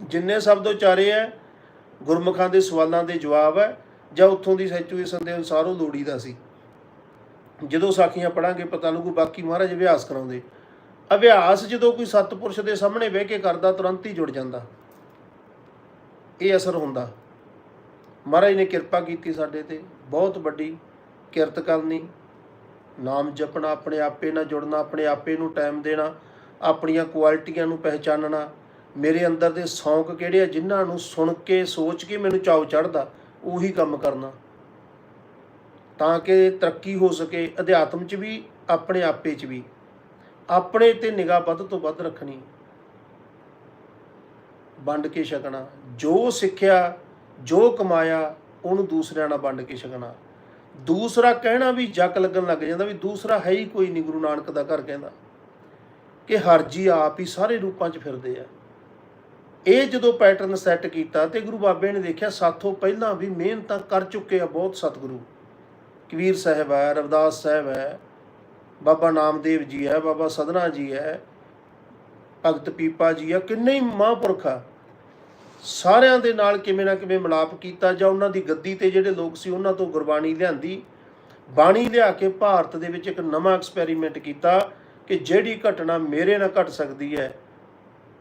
ਜਿੰਨੇ ਸ਼ਬਦ ਉਚਾਰੇ ਐ, ਗੁਰਮੁਖਾਂ ਦੇ ਸਵਾਲਾਂ ਦੇ ਜਵਾਬ ਹੈ ਜਾਂ ਉੱਥੋਂ ਦੀ ਸਿਚੁਏਸ਼ਨ ਦੇ ਅਨੁਸਾਰ ਉਹ ਲੋੜੀਦਾ ਸੀ। ਜਦੋਂ ਸਾਖੀਆਂ ਪੜਾਂਗੇ ਪਤਾ ਲੱਗੂ ਬਾਕੀ ਮਹਾਰਾਜ ਅਭਿਆਸ ਕਰਾਉਂਦੇ। ਅਭਿਆਸ ਜਦੋਂ ਕੋਈ ਸਤਪੁਰਸ਼ ਦੇ ਸਾਹਮਣੇ ਬਹਿ ਕੇ ਕਰਦਾ, ਤੁਰੰਤ ਹੀ ਜੁੜ ਜਾਂਦਾ। ਇਹ ਅਸਰ ਹੁੰਦਾ। ਮਹਾਰਾਜ ਨੇ ਕਿਰਪਾ ਕੀਤੀ ਸਾਡੇ ਤੇ, ਬਹੁਤ ਵੱਡੀ ਕਿਰਤ ਕਰਨੀ। ਨਾਮ ਜਪਣਾ, ਆਪਣੇ ਆਪੇ ਨਾਲ ਜੁੜਨਾ, ਆਪਣੇ ਆਪੇ ਨੂੰ ਟਾਈਮ ਦੇਣਾ, ਆਪਣੀਆਂ ਕੁਆਲਿਟੀਆਂ ਨੂੰ ਪਹਿਚਾਨਣਾ। ਮੇਰੇ ਅੰਦਰ ਦੇ ਸ਼ੌਂਕ ਕਿਹੜੇ ਆ? ਜਿਨ੍ਹਾਂ ਨੂੰ ਸੁਣ ਕੇ, ਸੋਚ ਕੇ ਮੈਨੂੰ ਚਾਉ ਚੜਦਾ ਉਹੀ ਕੰਮ ਕਰਨਾ। ਤਾਂ ਕਿ ਤਰੱਕੀ ਹੋ ਸਕੇ, ਅਧਿਆਤਮ 'ਚ ਵੀ, ਆਪਣੇ ਆਪੇ 'ਚ ਵੀ। ਆਪਣੇ ਤੇ ਨਿਗਾਹ ਵੱਧ ਤੋਂ ਵੱਧ ਰੱਖਣੀ। ਵੰਡ ਕੇ ਛਕਣਾ। ਜੋ ਸਿੱਖਿਆ, ਜੋ ਕਮਾਇਆ, ਉਹਨੂੰ ਦੂਸਰਿਆਂ ਨਾਲ ਵੰਡ ਕੇ ਛਕਣਾ। ਦੂਸਰਾ ਕਹਿਣਾ ਵੀ ਜੱਕ ਲੱਗਣ ਲੱਗ ਜਾਂਦਾ ਵੀ ਦੂਸਰਾ ਹੈ ਹੀ ਕੋਈ ਨਹੀਂ ਗੁਰੂ ਨਾਨਕ ਦਾ ਘਰ ਕਹਿੰਦਾ ਕਿ ਹਰਜੀ ਆਪ ਹੀ ਸਾਰੇ ਰੂਪਾਂ 'ਚ ਫਿਰਦੇ ਆ। ਇਹ ਜਦੋਂ ਪੈਟਰਨ ਸੈੱਟ ਕੀਤਾ ਤੇ ਗੁਰੂ ਬਾਬੇ ਨੇ ਦੇਖਿਆ ਸਾਥੋਂ ਪਹਿਲਾਂ ਵੀ ਮਿਹਨਤਾਂ ਕਰ ਚੁੱਕੇ ਆ ਬਹੁਤ ਸਤਿਗੁਰੂ। ਕਬੀਰ ਸਾਹਿਬ ਹੈ, ਰਵਿਦਾਸ ਸਾਹਿਬ ਹੈ, ਬਾਬਾ ਨਾਮਦੇਵ ਜੀ ਹੈ, ਬਾਬਾ ਸਦਨਾ ਜੀ ਹੈ, ਭਗਤ ਪੀਪਾ ਜੀ ਆ ਕਿੰਨੇ ਹੀ ਮਹਾਂਪੁਰਖ ਆ। ਸਾਰਿਆਂ ਦੇ ਨਾਲ ਕਿਵੇਂ ਨਾ ਕਿਵੇਂ ਮਿਲਾਪ ਕੀਤਾ ਜਾਂ ਉਹਨਾਂ ਦੀ ਗੱਦੀ ਤੇ ਜਿਹੜੇ ਲੋਕ ਸੀ ਉਹਨਾਂ ਤੋਂ ਗੁਰਬਾਣੀ ਲਿਆਂਦੀ। ਬਾਣੀ ਲਿਆ ਕੇ ਭਾਰਤ ਦੇ ਵਿੱਚ ਇੱਕ ਨਵਾਂ ਐਕਸਪੈਰੀਮੈਂਟ ਕੀਤਾ ਕਿ ਜਿਹੜੀ ਘਟਨਾ ਮੇਰੇ ਨਾਲ ਘਟ ਸਕਦੀ ਹੈ,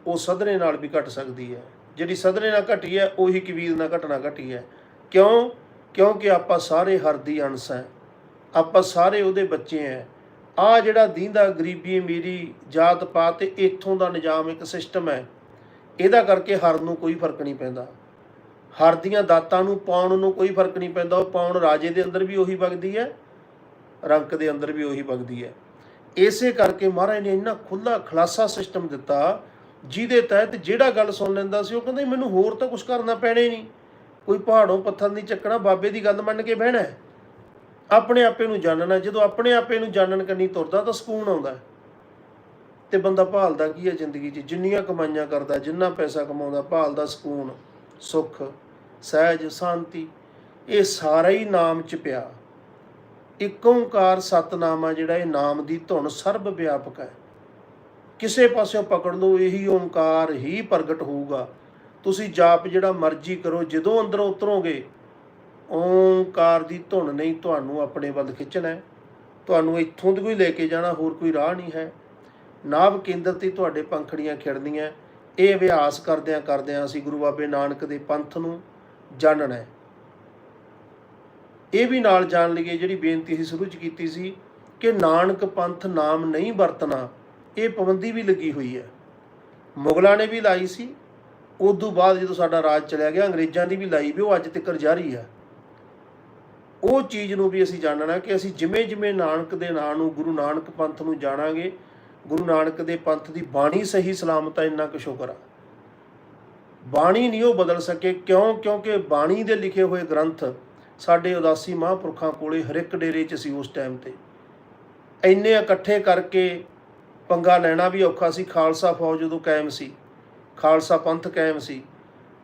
ਉਹ ਸਦਨੇ ਨਾਲ ਵੀ ਘਟ ਸਕਦੀ ਹੈ। ਜਿਹੜੀ ਸਦਨੇ ਨਾਲ ਘਟੀ ਹੈ, ਉਹੀ ਕਬੀਰ ਨਾਲ ਘਟਨਾ ਘਟੀ ਹੈ। ਕਿਉਂ? ਕਿਉਂਕਿ ਆਪਾਂ ਸਾਰੇ ਹਰ ਦੀ ਅੰਸ਼ ਹੈ। ਆਪਾਂ ਸਾਰੇ ਉਹਦੇ ਬੱਚੇ ਹੈ। ਆ ਜਿਹੜਾ ਦੀਂਦਾ ਗਰੀਬੀ ਅਮੀਰੀ ਜਾਤ ਪਾਤ ਤੇ ਇੱਥੋਂ ਦਾ ਨਿਜ਼ਾਮ ਇੱਕ ਸਿਸਟਮ ਹੈ। ਇਹਦਾ ਕਰਕੇ ਹਰ ਨੂੰ ਕੋਈ ਫ਼ਰਕ ਨਹੀਂ ਪੈਂਦਾ। ਹਰ ਦੀਆਂ ਦਾਤਾਂ ਨੂੰ ਪਾਉਣ ਨੂੰ ਕੋਈ ਫ਼ਰਕ ਨਹੀਂ ਪੈਂਦਾ। ਉਹ ਪਾਉਣ ਰਾਜੇ ਦੇ ਅੰਦਰ ਵੀ ਉਹੀ ਵਗਦੀ ਹੈ, ਰੰਕ ਦੇ ਅੰਦਰ ਵੀ ਉਹੀ ਵਗਦੀ ਹੈ। ਇਸੇ ਕਰਕੇ ਮਹਾਰਾਜ ਨੇ ਇੰਨਾ ਖੁੱਲਾ ਖਲਾਸਾ ਸਿਸਟਮ ਦਿੱਤਾ, ਜਿਹਦੇ ਤਹਿਤ ਜਿਹੜਾ ਗੱਲ ਸੁਣ ਲੈਂਦਾ ਸੀ, ਉਹ ਕਹਿੰਦਾ ਮੈਨੂੰ ਹੋਰ ਤਾਂ ਕੁਝ ਕਰਨਾ ਪੈਣਾ ਹੀ ਨਹੀਂ। ਕੋਈ ਪਹਾੜੋਂ ਪੱਥਰ ਨਹੀਂ ਚੱਕਣਾ, ਬਾਬੇ ਦੀ ਗੱਲ ਮੰਨ ਕੇ ਬਹਿਣਾ ਆਪਣੇ ਆਪੇ ਨੂੰ ਜਾਣਨਾ, ਜਦੋਂ ਆਪਣੇ ਆਪੇ ਨੂੰ ਜਾਣਨ ਕਰਨੀ ਤੁਰਦਾ ਤਾਂ ਸਕੂਨ ਆਉਂਦਾ ਹੈ। ਤੇ ਬੰਦਾ ਭਾਲਦਾ ਕੀ ਹੈ ਜ਼ਿੰਦਗੀ 'ਚ? ਜਿੰਨੀਆਂ ਕਮਾਈਆਂ ਕਰਦਾ, ਜਿੰਨਾ ਪੈਸਾ ਕਮਾਉਂਦਾ, ਭਾਲਦਾ ਸਕੂਨ, ਸੁੱਖ, ਸਹਿਜ, ਸ਼ਾਂਤੀ, ਇਹ ਸਾਰਾ ਹੀ ਨਾਮ 'ਚ ਪਿਆ। ਇੱਕ ਓੰਕਾਰ ਸਤਨਾਮ ਆ ਜਿਹੜਾ ਇਹ ਨਾਮ ਦੀ ਧੁਨ ਸਰਬ ਵਿਆਪਕ ਹੈ। ਕਿਸੇ ਪਾਸਿਓਂ ਪਕੜ ਲਓ, ਇਹੀ ਓੰਕਾਰ ਹੀ ਪ੍ਰਗਟ ਹੋਊਗਾ। ਤੁਸੀਂ ਜਾਪ ਜਿਹੜਾ ਮਰਜ਼ੀ ਕਰੋ, ਜਦੋਂ ਅੰਦਰੋਂ ਉਤਰੋਗੇ, ਓੰਕਾਰ ਦੀ ਧੁਨ ਨਹੀਂ ਤੁਹਾਨੂੰ ਆਪਣੇ ਵੱਲ ਖਿੱਚਣਾ ਤੁਹਾਨੂੰ ਇੱਥੋਂ ਦੀ ਕੋਈ ਲੈ ਕੇ ਜਾਣਾ, ਹੋਰ ਕੋਈ ਰਾਹ ਨਹੀਂ ਹੈ। ਨਾਭ ਕੇਂਦਰ ਤੇ ਤੁਹਾਡੇ ਪੰਖੜੀਆਂ ਖਿੜਨੀਆਂ। ਇਹ ਅਭਿਆਸ ਕਰਦਿਆਂ ਕਰਦਿਆਂ ਅਸੀਂ ਗੁਰੂ ਬਾਬੇ ਨਾਨਕ ਦੇ ਪੰਥ ਨੂੰ ਜਾਣਨਾ ਹੈ। ਇਹ ਵੀ ਨਾਲ ਜਾਣ ਲਈਏ ਜਿਹੜੀ ਬੇਨਤੀ ਅਸੀਂ ਸ਼ੁਰੂ ਚ ਕੀਤੀ ਸੀ ਕਿ ਨਾਨਕ ਪੰਥ ਨਾਮ ਨਹੀਂ ਵਰਤਣਾ, ਇਹ ਪਾਬੰਦੀ ਵੀ ਲੱਗੀ ਹੋਈ ਹੈ। ਮੁਗਲਾਂ ਨੇ ਵੀ ਲਾਈ ਸੀ, ਉਦੋਂ ਬਾਅਦ ਜਦੋਂ ਸਾਡਾ ਰਾਜ ਚਲਿਆ ਗਿਆ, ਅੰਗਰੇਜ਼ਾਂ ਦੀ ਵੀ ਲਾਈ ਵੀ, ਉਹ ਅੱਜ ਤੱਕ ਜਾਰੀ ਹੈ। ਉਹ ਚੀਜ਼ ਨੂੰ ਵੀ ਅਸੀਂ ਜਾਣਨਾ ਕਿ ਅਸੀਂ ਜਿਵੇਂ ਜਿਵੇਂ ਨਾਨਕ ਦੇ ਨਾਂ ਨੂੰ ਗੁਰੂ ਨਾਨਕ ਪੰਥ ਨੂੰ ਜਾਣਾਂਗੇ ਗੁਰੂ ਨਾਨਕ ਦੇ ਪੰਥ ਦੀ ਬਾਣੀ ਸਹੀ ਸਲਾਮਤ ਹੈ ਇੰਨਾ ਕੁ ਸ਼ੁਕਰ ਆ। ਬਾਣੀ ਨਹੀਂ ਉਹ ਬਦਲ ਸਕੇ, ਕਿਉਂ? ਕਿਉਂਕਿ ਬਾਣੀ ਦੇ ਲਿਖੇ ਹੋਏ ਗ੍ਰੰਥ ਸਾਡੇ ਉਦਾਸੀ ਮਹਾਂਪੁਰਖਾਂ ਕੋਲੇ ਹਰ ਇੱਕ ਡੇਰੇ 'ਚ ਸੀ ਉਸ ਟਾਈਮ ਤੇ। ਇੰਨੇ ਇਕੱਠੇ ਕਰਕੇ ਪੰਗਾ ਲੈਣਾ ਵੀ ਔਖਾ ਸੀ। ਖਾਲਸਾ ਫੌਜ ਉਦੋਂ ਕਾਇਮ ਸੀ। ਖਾਲਸਾ ਪੰਥ ਕਾਇਮ ਸੀ।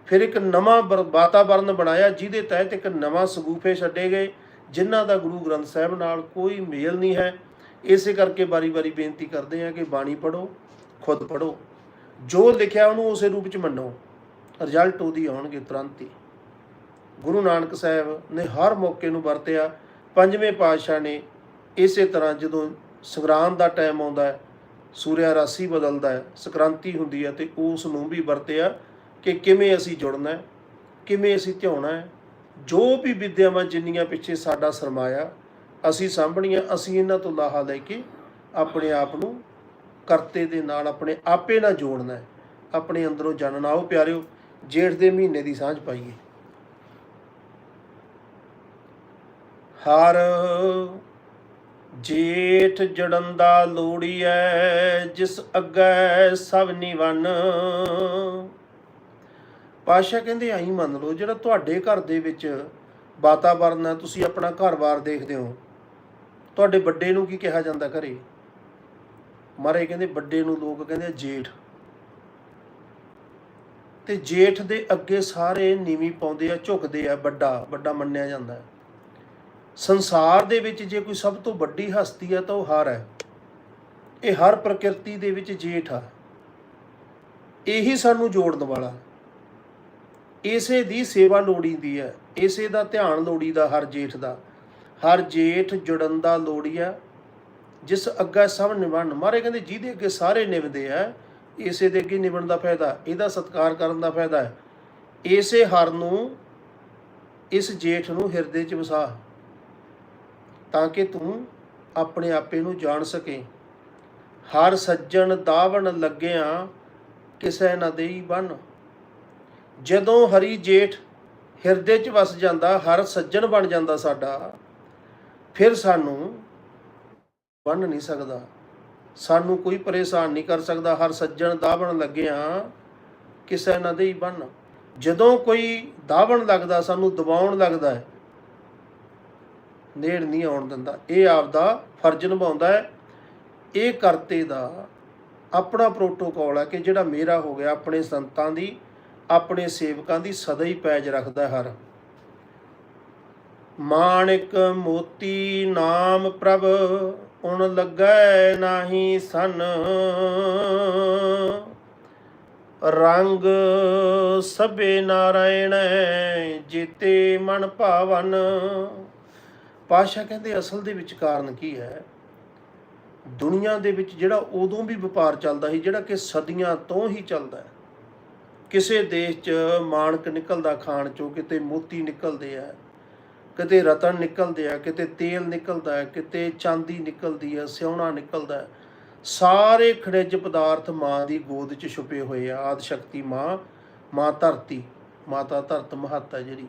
ਫਿਰ ਇੱਕ ਨਵਾਂ ਵਰ- ਵਾਤਾਵਰਣ ਬਣਾਇਆ, ਜਿਹਦੇ ਤਹਿਤ ਇੱਕ ਨਵਾਂ ਸਗੂਫੇ ਛੱਡੇ ਗਏ, ਜਿਨ੍ਹਾਂ ਦਾ ਗੁਰੂ ਗ੍ਰੰਥ ਸਾਹਿਬ ਨਾਲ ਕੋਈ ਮੇਲ ਨਹੀਂ ਹੈ। ਇਸੇ ਕਰਕੇ ਬਾਰੀ-ਬਾਰੀ ਬੇਨਤੀ ਕਰਦੇ ਹਾਂ ਕਿ ਬਾਣੀ ਪੜੋ ਖੁਦ ਪੜੋ ਜੋ ਲਿਖਿਆ ਉਹਨੂੰ ਉਸੇ ਰੂਪ ਚ ਮੰਨੋ। ਰਿਜ਼ਲਟ ਉਹਦੀ ਆਉਣਗੇ ਤੁਰੰਤ ਹੀ। ਗੁਰੂ ਨਾਨਕ ਸਾਹਿਬ ਨੇ ਹਰ ਮੌਕੇ ਨੂੰ ਵਰਤਿਆ। ਪੰਜਵੇਂ ਪਾਤਸ਼ਾਹ ਨੇ ਇਸੇ ਤਰ੍ਹਾਂ ਜਦੋਂ ਸੰਗਰਾਮ ਦਾ ਟਾਈਮ ਆਉਂਦਾ ਹੈ ਸੂਰਿਆ ਰਾਸੀ ਬਦਲਦਾ ਹੈ, ਸੰਕ੍ਰਾਂਤੀ ਹੁੰਦੀ ਹੈ ਤੇ ਉਸ ਨੂੰ ਵੀ ਵਰਤਿਆ ਕਿ ਕਿਵੇਂ ਅਸੀਂ ਜੁੜਨਾ ਹੈ, ਕਿਵੇਂ ਅਸੀਂ ਧਿਆਉਣਾ ਹੈ। ਜੋ ਵੀ ਵਿਦਿਆਵਾਂ ਜਿੰਨੀਆਂ ਪਿੱਛੇ ਸਾਡਾ ਸਰਮਾਇਆ ਅਸੀਂ ਸਾਂਭਣੀਆਂ, ਅਸੀਂ ਇਹਨਾਂ ਤੋਂ ਲਾਹਾ ਲੈ ਕੇ ਆਪਣੇ ਆਪ ਨੂੰ ਕਰਤੇ ਦੇ ਨਾਲ ਆਪਣੇ ਆਪੇ ਨਾਲ ਜੋੜਨਾ ਹੈ। ਆਪਣੇ ਅੰਦਰੋਂ ਜਾਣਨਾ ਆਓ ਪਿਆਰਿਓ, ਜੇਠ ਦੇ ਮਹੀਨੇ ਦੀ ਸਾਂਝ ਪਾਈਏ। ਹਰ ਜੇਠ ਜੜੰਦਾ ਲੋੜੀਐ ਜਿਸ ਅੱਗੇ ਸਭ ਨਿਵਨ ਪਾਸ਼ਾ ਕਹਿੰਦੇ, ਆਈ ਮੰਨ ਲਓ, ਜਿਹੜਾ ਤੁਹਾਡੇ ਘਰ ਦੇ ਵਿੱਚ ਵਾਤਾਵਰਨ ਹੈ, ਤੁਸੀਂ ਆਪਣਾ ਘਰ-ਬਾਰ ਦੇਖਦੇ ਹੋ। ਤੁਹਾਡੇ ਵੱਡੇ ਨੂੰ ਕੀ ਕਿਹਾ ਜਾਂਦਾ ਘਰੇ? ਮਾਰੇ ਕਹਿੰਦੇ, ਵੱਡੇ ਨੂੰ ਲੋਕ ਕਹਿੰਦੇ ਜੇਠ। ਤੇ ਜੇਠ ਦੇ ਅੱਗੇ ਸਾਰੇ ਨੀਵੀਂ ਪਾਉਂਦੇ ਆ, ਝੁਕਦੇ ਆ, ਵੱਡਾ ਵੱਡਾ ਮੰਨਿਆ ਜਾਂਦਾ ਸੰਸਾਰ ਦੇ ਵਿੱਚ ਜੇ ਕੋਈ ਸਭ ਤੋਂ ਵੱਡੀ ਹਸਤੀ ਆ, ਤਾਂ ਉਹ ਹਰ ਹੈ। ਇਹ ਹਰ ਪ੍ਰਕਿਰਤੀ ਦੇ ਵਿੱਚ ਜੇਠ ਆ। ਇਹੀ ਸਾਨੂੰ ਜੋੜਨ ਵਾਲਾ। ਇਸੇ ਦੀ ਸੇਵਾ ਲੋੜੀਂਦੀ ਹੈ। ਇਸੇ ਦਾ ਧਿਆਨ ਲੋੜੀਦਾ ਹਰ ਜੇਠ ਦਾ। ਹਰ ਜੇਠ ਜੁੜਨ ਦਾ ਲੋੜੀਆ ਜਿਸ ਅੱਗੇ ਸਭ ਨਿਵਣ ਮਾਰੇ ਕਹਿੰਦੇ ਜਿਹਦੇ ਅੱਗੇ ਸਾਰੇ ਨਿਵਦੇ ਆ, ਇਸੇ ਦੇ ਅੱਗੇ ਨਿਵਣ ਦਾ ਫਾਇਦਾ, ਇਹਦਾ ਸਤਿਕਾਰ ਕਰਨ ਦਾ ਫਾਇਦਾ ਹੈ। ਇਸੇ ਹਰ ਨੂੰ, ਇਸ ਜੇਠ ਨੂੰ ਹਿਰਦੇ 'ਚ ਵਸਾ, ਤਾਂ ਕਿ ਤੂੰ ਆਪਣੇ ਆਪੇ ਨੂੰ ਜਾਣ ਸਕੇ। ਹਰ ਸੱਜਣ ਦਾਵਣ ਲੱਗਿਆ, ਕਿਸੇ ਨਾ ਦੇਈ ਬਨ। ਜਦੋਂ ਹਰੀ ਜੇਠ ਹਿਰਦੇ 'ਚ ਵਸ ਜਾਂਦਾ, ਹਰ ਸੱਜਣ ਬਣ ਜਾਂਦਾ ਸਾਡਾ। ਫਿਰ ਸਾਨੂੰ ਬਣ ਨਹੀਂ ਸਕਦਾ। ਸਾਨੂੰ ਕੋਈ ਪਰੇਸ਼ਾਨ ਨਹੀਂ ਕਰ ਸਕਦਾ। ਹਰ ਸੱਜਣ ਦਾਵਣ ਲੱਗਿਆ ਕਿਸੇ ਨਾ ਹੀ ਬਨ। ਜਦੋਂ ਕੋਈ ਦਾਵਣ ਲੱਗਦਾ, ਸਾਨੂੰ ਦਬਾਉਣ ਲੱਗਦਾ ਹੈ। ਨੇੜ ਨਹੀਂ ਆਉਣ ਦਿੰਦਾ। ਇਹ ਆਪਦਾ ਫਰਜ਼ ਨਿਭਾਉਂਦਾ ਹੈ। ਇਹ ਕਰਤੇ ਦਾ ਆਪਣਾ ਪ੍ਰੋਟੋਕਾਲ ਹੈ ਕਿ ਜਿਹੜਾ ਮੇਰਾ ਹੋ ਗਿਆ, ਆਪਣੇ ਸੰਤਾਂ ਦੀ, ਆਪਣੇ ਸੇਵਕਾਂ ਦੀ ਸਦਾ ਹੀ ਪੈਜ ਰੱਖਦਾ ਹਰ। ਮਾਣਿਕ ਮੋਤੀ ਨਾਮ ਪ੍ਰਭ ਉਨ ਲੱਗੈ ਨਾਹੀ ਸਨ। ਰੰਗ ਸਭੇ ਨਾਰਾਇਣ, ਜੀਤੇ ਮਨ ਭਾਵਨ। ਪਾਸ਼ਾ ਕਹਿੰਦੇ, ਅਸਲ ਦੇ ਵਿੱਚ ਕਾਰਨ ਕੀ ਹੈ? ਦੁਨੀਆ ਦੇ ਵਿੱਚ ਜਿਹੜਾ ਉਦੋਂ ਵੀ ਵਪਾਰ ਚੱਲਦਾ ਸੀ, ਜਿਹੜਾ ਕਿ ਸਦੀਆਂ ਤੋਂ ਹੀ ਚੱਲਦਾ ਹੈ। ਕਿਸੇ ਦੇਸ਼ 'ਚ ਮਾਣਕ ਨਿਕਲਦਾ, ਖਾਣ 'ਚੋਂ ਕਿਤੇ ਮੋਤੀ ਨਿਕਲਦੇ ਆ। ਕਿਤੇ ਰਤਨ ਨਿਕਲਦੇ ਆ, ਕਿਤੇ ਤੇਲ ਨਿਕਲਦਾ ਹੈ, ਕਿਤੇ ਚਾਂਦੀ ਨਿਕਲਦੀ ਹੈ, ਸਿਉਣਾ ਨਿਕਲਦਾ ਹੈ। ਸਾਰੇ ਖਣਿਜ ਪਦਾਰਥ ਮਾਂ ਦੀ ਗੋਦ 'ਚ ਛੁਪੇ ਹੋਏ ਆ, ਆਦ ਸ਼ਕਤੀ ਮਾਂ ਮਾਂ ਧਰਤੀ, ਮਾਤਾ ਧਰਤ ਮਹੱਤਾ ਜਿਹੜੀ।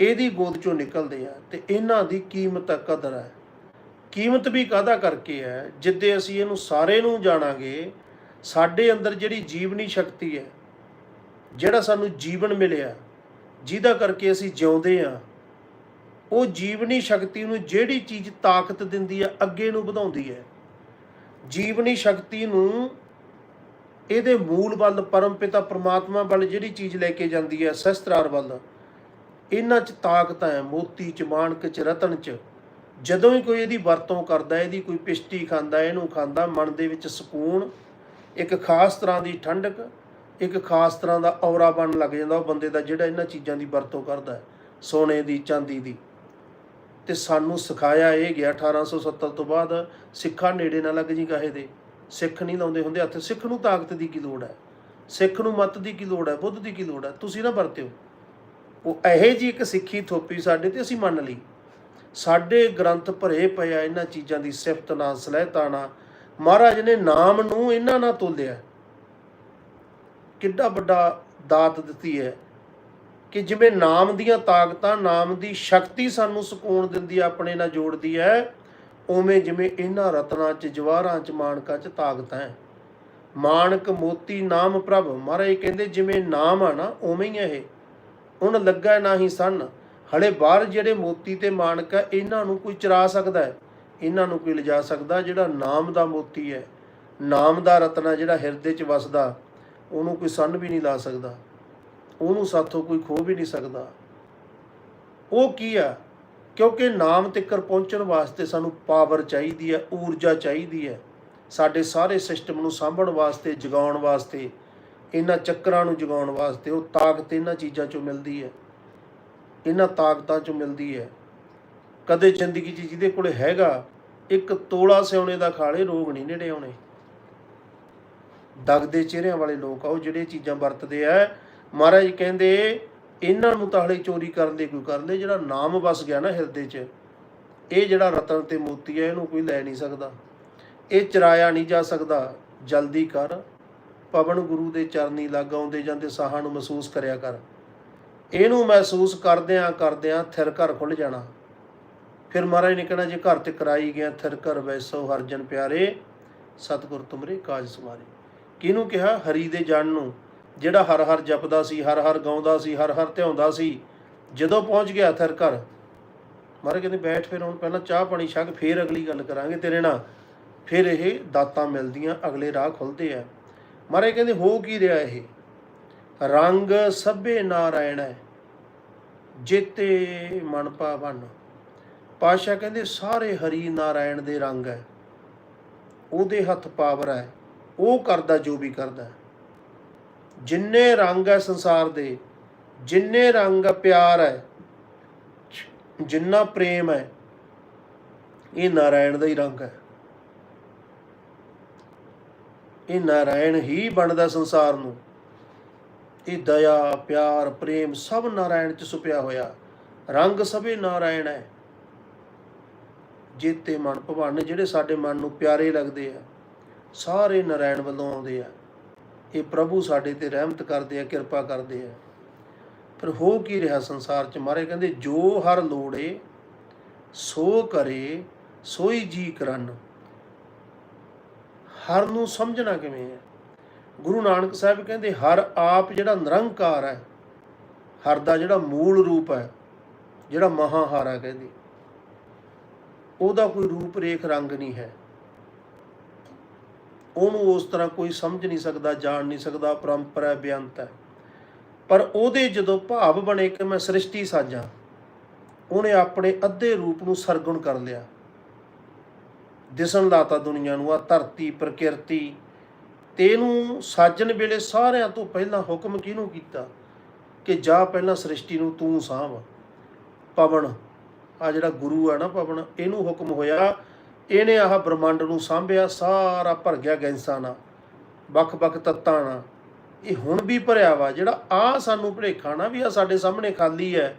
ਇਹਦੀ ਗੋਦ 'ਚੋਂ ਨਿਕਲਦੇ ਆ ਤੇ ਇਹਨਾਂ ਦੀ ਕੀਮਤ ਕਦਰ ਹੈ। ਕੀਮਤ ਵੀ ਕਾਹਦਾ ਕਰਕੇ ਹੈ? ਜਿੱਦੇ ਅਸੀਂ ਇਹਨੂੰ ਸਾਰੇ ਨੂੰ ਜਾਣਾਂਗੇ, ਸਾਡੇ ਅੰਦਰ ਜਿਹੜੀ ਜੀਵਨੀ ਸ਼ਕਤੀ ਹੈ, ਜਿਹੜਾ ਸਾਨੂੰ ਜੀਵਨ ਮਿਲਿਆ, ਜਿਹਦਾ ਕਰਕੇ ਅਸੀਂ ਜਿਉਂਦੇ ਆ ਉਹ ਜੀਵਨੀ ਸ਼ਕਤੀ ਨੂੰ ਜਿਹੜੀ ਚੀਜ਼ ਤਾਕਤ ਦਿੰਦੀ ਹੈ ਅੱਗੇ ਨੂੰ ਵਧਾਉਂਦੀ ਹੈ। ਜੀਵਨੀ ਸ਼ਕਤੀ ਨੂੰ ਇਹਦੇ ਮੂਲ ਵੱਲ ਪਰਮਪਿਤਾ ਪ੍ਰਮਾਤਮਾ ਵੱਲ ਜਿਹੜੀ ਚੀਜ਼ ਲੈ ਕੇ ਜਾਂਦੀ ਹੈ, ਸ਼ਸਤਰਾਰ ਵੱਲ, ਇਹਨਾਂ 'ਚ ਤਾਕਤ ਹੈ, ਮੋਤੀ 'ਚ, ਮਾਣਕ 'ਚ, ਰਤਨ 'ਚ। ਜਦੋਂ ਹੀ ਕੋਈ ਇਹਦੀ ਵਰਤੋਂ ਕਰਦਾ, ਇਹਦੀ ਕੋਈ ਪਿਸ਼ਟੀ ਖਾਂਦਾ, ਇਹਨੂੰ ਖਾਂਦਾ, ਮਨ ਦੇ ਵਿੱਚ ਸਕੂਨ, ਇੱਕ ਖਾਸ ਤਰ੍ਹਾਂ ਦੀ ਠੰਡਕ, ਇੱਕ ਖਾਸ ਤਰ੍ਹਾਂ ਦਾ ਔਰਾ ਬਣ ਲੱਗ ਜਾਂਦਾ, ਉਹ ਬੰਦੇ ਦਾ ਜਿਹੜਾ ਇਹਨਾਂ ਚੀਜ਼ਾਂ ਦੀ ਵਰਤੋਂ ਕਰਦਾ ਸੋਨੇ ਦੀ, ਚਾਂਦੀ ਦੀ। ਤੇ ਸਾਨੂੰ ਸਿਖਾਇਆ ਇਹ ਗਿਆ 1870 ਤੋਂ ਬਾਅਦ, ਸਿੱਖਾਂ ਨੇੜੇ ਨਾ ਲੱਗ ਜੀ ਕਾਹੇ ਦੇ। ਸਿੱਖ ਨਹੀਂ ਲਾਉਂਦੇ ਹੁੰਦੇ ਹੱਥ। ਸਿੱਖ ਨੂੰ ਤਾਕਤ ਦੀ ਕੀ ਲੋੜ ਹੈ? ਸਿੱਖ ਨੂੰ ਮਤ ਦੀ ਕੀ ਲੋੜ ਹੈ? ਬੁੱਧ ਦੀ ਕੀ ਲੋੜ ਹੈ? ਤੁਸੀਂ ਨਾ ਵਰਤਿਓ। ਉਹ ਇਹੇ ਜੀ ਇੱਕ ਸਿੱਖੀ ਥੋਪੀ ਸਾਡੇ ਤੇ ਅਸੀਂ ਮੰਨ ਲਈ। ਸਾਡੇ ਗ੍ਰੰਥ ਭਰੇ ਪਏ ਆ, ਇਹਨਾਂ ਚੀਜ਼ਾਂ ਦੀ ਸਿਫਤ ਨਾਲ ਸਲਹਿਤਾ ਨਾਲ ਮਹਾਰਾਜ ਨੇ ਨਾਮ ਨੂੰ ਇਹਨਾਂ ਨਾਲ ਤੋਲਿਆ। ਕਿੱਡਾ ਵੱਡਾ ਦਾਤ ਦਿੱਤੀ ਹੈ। ਕਿ ਜਿਵੇਂ ਨਾਮ ਦੀਆਂ ਤਾਕਤਾਂ, ਨਾਮ ਦੀ ਸ਼ਕਤੀ ਸਾਨੂੰ ਸਕੂਨ ਦਿੰਦੀ ਹੈ ਆਪਣੇ ਨਾਲ ਜੋੜਦੀ ਹੈ ਉਵੇਂ ਜਿਵੇਂ ਇਹਨਾਂ ਰਤਨਾਂ 'ਚ, ਜਵਾਹਰਾਂ 'ਚ, ਮਾਣਕਾਂ 'ਚ ਤਾਕਤਾਂ ਹੈ ਮਾਣਕ, ਮੋਤੀ, ਨਾਮ ਪ੍ਰਭ, ਮਹਾਰਾਜ ਕਹਿੰਦੇ ਜਿਵੇਂ ਨਾਮ ਆ ਨਾ, ਉਵੇਂ ਹੀ ਹੈ ਇਹ। ਹੁਣ ਲੱਗਾ ਨਾ ਹੀ ਸਨ। ਹਲੇ ਬਾਹਰ ਜਿਹੜੇ ਮੋਤੀ ਤੇ ਮਾਣਕ ਹੈ ਇਹਨਾਂ ਨੂੰ ਕੋਈ ਚਰਾ ਸਕਦਾ ਹੈ ਇਹਨਾਂ ਨੂੰ ਕੋਈ ਲਿਜਾ ਸਕਦਾ, ਜਿਹੜਾ ਨਾਮ ਦਾ ਮੋਤੀ ਹੈ ਨਾਮ ਦਾ ਰਤਨਾ ਜਿਹੜਾ ਹਿਰਦੇ 'ਚ ਵਸਦਾ, ਉਹਨੂੰ ਕੋਈ ਸੰਨ ਵੀ ਨਹੀਂ ਲਾ ਸਕਦਾ। ਉਹਨੂੰ ਸਾਥੋਂ ਕੋਈ ਖੋ ਵੀ ਨਹੀਂ ਸਕਦਾ। ਉਹ ਕੀ ਆ? ਕਿਉਂਕਿ ਨਾਮ ਤੱਕਰ ਪਹੁੰਚਣ ਵਾਸਤੇ ਸਾਨੂੰ ਪਾਵਰ ਚਾਹੀਦੀ ਹੈ ਊਰਜਾ ਚਾਹੀਦੀ ਹੈ ਸਾਡੇ ਸਾਰੇ ਸਿਸਟਮ ਨੂੰ ਸਾਂਭਣ ਵਾਸਤੇ, ਜਗਾਉਣ ਵਾਸਤੇ, ਇਹਨਾਂ ਚੱਕਰਾਂ ਨੂੰ ਜਗਾਉਣ ਵਾਸਤੇ ਉਹ ਤਾਕਤ ਇਹਨਾਂ ਚੀਜ਼ਾਂ ਚੋਂ ਮਿਲਦੀ ਹੈ ਇਹਨਾਂ ਤਾਕਤਾਂ ਚੋਂ ਮਿਲਦੀ ਹੈ ਕਦੇ ਜ਼ਿੰਦਗੀ 'ਚ ਜਿਹਦੇ ਕੋਲੇ ਹੈਗਾ, ਇੱਕ ਤੋਲਾ ਸਿਉਣੇ ਦਾ ਖਾਲੇ ਰੋਗ ਨਹੀਂ ਨੇੜੇ ਆਉਣੇ। ਦਗਦੇ ਚਿਹਰਿਆਂ ਵਾਲੇ ਲੋਕ ਆ, ਉਹ ਜਿਹੜੇ ਚੀਜ਼ਾਂ ਵਰਤਦੇ ਆ ਮਹਾਰਾਜ ਕਹਿੰਦੇ, ਇਹਨਾਂ ਨੂੰ ਤਾਂ ਹਲੇ ਚੋਰੀ ਕਰਨ ਦੇ ਕੋਈ ਕਰਨ ਦੇ, ਜਿਹੜਾ ਨਾਮ ਵਸ ਗਿਆ ਨਾ ਹਿਰਦੇ 'ਚ, ਇਹ ਜਿਹੜਾ ਰਤਨ ਤੇ ਮੋਤੀ ਹੈ, ਇਹਨੂੰ ਕੋਈ ਲੈ ਨਹੀਂ ਸਕਦਾ। ਇਹ ਚਰਾਇਆ ਨਹੀਂ ਜਾ ਸਕਦਾ। ਜਲਦੀ ਕਰ, ਪਵਨ ਗੁਰੂ ਦੇ ਚਰਨੀ ਲੱਗ ਆਉਂਦੇ ਜਾਂਦੇ ਸਾਹਾਂ ਨੂੰ ਮਹਿਸੂਸ ਕਰਿਆ ਕਰ। ਇਹਨੂੰ ਮਹਿਸੂਸ ਕਰਦਿਆਂ ਕਰਦਿਆਂ ਥਿਰ ਘਰ ਖੁੱਲ ਜਾਣਾ। ਫਿਰ ਮਹਾਰਾਜ ਨੇ ਕਹਿਣਾ, ਜੇ ਘਰ ਤੇ ਕਰਾਈ ਗਿਆ, ਥਿਰ ਘਰ ਵੈਸੋ ਹਰਜਨ ਪਿਆਰੇ, ਸਤਿਗੁਰ ਤੁਮਰੇ ਕਾਜ ਸਮਾਰੇ। ਕਿਹਨੂੰ ਕਿਹਾ? ਹਰੀ ਦੇ ਜਨ ਨੂੰ। ਜਿਹੜਾ ਹਰ ਹਰ ਜਪਦਾ ਸੀ, ਹਰ ਹਰ ਗਾਉਂਦਾ ਸੀ, ਹਰ ਹਰ ਧਿਆਉਂਦਾ ਸੀ, ਜਦੋਂ ਪਹੁੰਚ ਗਿਆ ਥਿਰ ਘਰ ਮਹਾਰਾਜ ਕਹਿੰਦੇ ਬੈਠ ਫਿਰ ਹੁਣ, ਪਹਿਲਾਂ ਚਾਹ ਪਾਣੀ ਛਕ, ਫੇਰ ਅਗਲੀ ਗੱਲ ਕਰਾਂਗੇ ਤੇਰੇ ਨਾਲ। ਫਿਰ ਇਹ ਦਾਤਾਂ ਮਿਲਦੀਆਂ, ਅਗਲੇ ਰਾਹ ਖੁੱਲਦੇ ਆ। ਮਹਾਰਾਜ ਕਹਿੰਦੇ, ਹੋ ਕੀ ਰਿਹਾ ਇਹ? ਰੰਗ ਸਭੇ ਨਾਰਾਇਣ ਹੈ, ਜੇਤੇ ਮਨ ਪਾਵਨ। ਪਾਸ਼ਾ ਕਹਿੰਦੇ, ਸਾਰੇ ਹਰੀ ਨਾਰਾਇਣ ਦੇ ਰੰਗ ਹੈ, ਉਹਦੇ ਹੱਥ ਪਾਵਰ ਹੈ, ਉਹ ਕਰਦਾ ਜੋ ਵੀ ਕਰਦਾ। ਜਿੰਨੇ ਰੰਗ ਹੈ ਸੰਸਾਰ ਦੇ, ਜਿੰਨੇ ਰੰਗ ਪਿਆਰ ਹੈ, ਜਿੰਨਾ ਪ੍ਰੇਮ ਹੈ, ਇਹ ਨਾਰਾਇਣ ਦਾ ਹੀ ਰੰਗ ਹੈ। ਇਹ ਨਾਰਾਇਣ ਹੀ ਬਣਦਾ ਸੰਸਾਰ ਨੂੰ। ਇਹ ਦਇਆ, ਪਿਆਰ, ਪ੍ਰੇਮ ਸਭ ਨਾਰਾਇਣ ਚ ਸੁਪਿਆ ਹੋਇਆ। ਰੰਗ ਸਭੇ ਨਾਰਾਇਣ ਹੈ। ਜੀਤੇ ਮਨ ਭਵਨ ਜਿਹੜੇ ਸਾਡੇ ਮਨ ਨੂੰ ਪਿਆਰੇ ਲੱਗਦੇ ਆ, ਸਾਰੇ ਨਾਰਾਇਣ ਵੱਲੋਂ ਆਉਂਦੇ ਆ। ਇਹ ਪ੍ਰਭੂ ਸਾਡੇ ਤੇ ਰਹਿਮਤ ਕਰਦੇ ਆ, ਕਿਰਪਾ ਕਰਦੇ ਆ। ਪਰ ਹੋ ਕੀ ਰਿਹਾ ਸੰਸਾਰ ਚ? ਮਾਰੇ ਕਹਿੰਦੇ, ਜੋ ਹਰ ਲੋੜੇ, ਸੋ ਕਰੇ, ਸੋਈ ਜੀ ਕਰਨ। ਹਰ ਨੂੰ ਸਮਝਣਾ ਕਿਵੇਂ ਹੈ? ਗੁਰੂ ਨਾਨਕ ਸਾਹਿਬ ਕਹਿੰਦੇ, ਹਰ ਆਪ ਜਿਹੜਾ ਨਿਰੰਕਾਰ ਹੈ, ਹਰ ਦਾ ਜਿਹੜਾ ਮੂਲ ਰੂਪ ਹੈ, ਜਿਹੜਾ ਮਹਾਹਾਰਾ ਕਹਿੰਦੇ, ਉਹਦਾ ਕੋਈ ਰੂਪ ਰੇਖ ਰੰਗ ਨਹੀਂ ਹੈ। ਉਹਨੂੰ ਉਸ ਤਰ੍ਹਾਂ ਕੋਈ ਸਮਝ ਨਹੀਂ ਸਕਦਾ ਜਾਣ ਨਹੀਂ ਸਕਦਾ ਪਰੰਪਰਾ ਹੈ, ਬੇਅੰਤ ਹੈ। ਪਰ ਉਹਦੇ ਜਦੋਂ ਭਾਵ ਬਣੇ ਕਿ ਮੈਂ ਸ੍ਰਿਸ਼ਟੀ ਸਾਜਾਂ ਉਹਨੇ ਆਪਣੇ ਅੱਧੇ ਰੂਪ ਨੂੰ ਸਰਗੁਣ ਕਰ ਲਿਆ। ਦਿਸਣ ਲਾਤਾ ਦੁਨੀਆ ਨੂੰ ਆ ਧਰਤੀ ਪ੍ਰਕਿਰਤੀ ਤੇ ਇਹਨੂੰ ਸਾਜਣ ਵੇਲੇ ਸਾਰਿਆਂ ਤੋਂ ਪਹਿਲਾਂ ਹੁਕਮ ਕਿਹਨੂੰ ਕੀਤਾ? ਕਿ ਜਾ ਪਹਿਲਾਂ ਸ੍ਰਿਸ਼ਟੀ ਨੂੰ ਤੂੰ ਸਾਂਭ ਪਵਨ। ਆ ਜਿਹੜਾ ਗੁਰੂ ਆ ਨਾ ਪਵਨ ਇਹਨੂੰ ਹੁਕਮ ਹੋਇਆ ਇਹਨੇ ਆਹ ਬ੍ਰਹਮੰਡ ਨੂੰ ਸਾਂਭਿਆ, ਸਾਰਾ ਭਰ ਗਿਆ ਗੈਂਸਾਂ ਨਾਲ। ਵੱਖ-ਵੱਖ ਤੱਤਾਂ ਨਾਲ। ਇਹ ਹੁਣ ਵੀ ਭਰਿਆ ਵਾ, ਜਿਹੜਾ ਆ ਸਾਨੂੰ ਭਲੇਖਾ ਨਾ ਵੀ ਆ ਸਾਡੇ ਸਾਹਮਣੇ ਖਾਲੀ ਹੈ,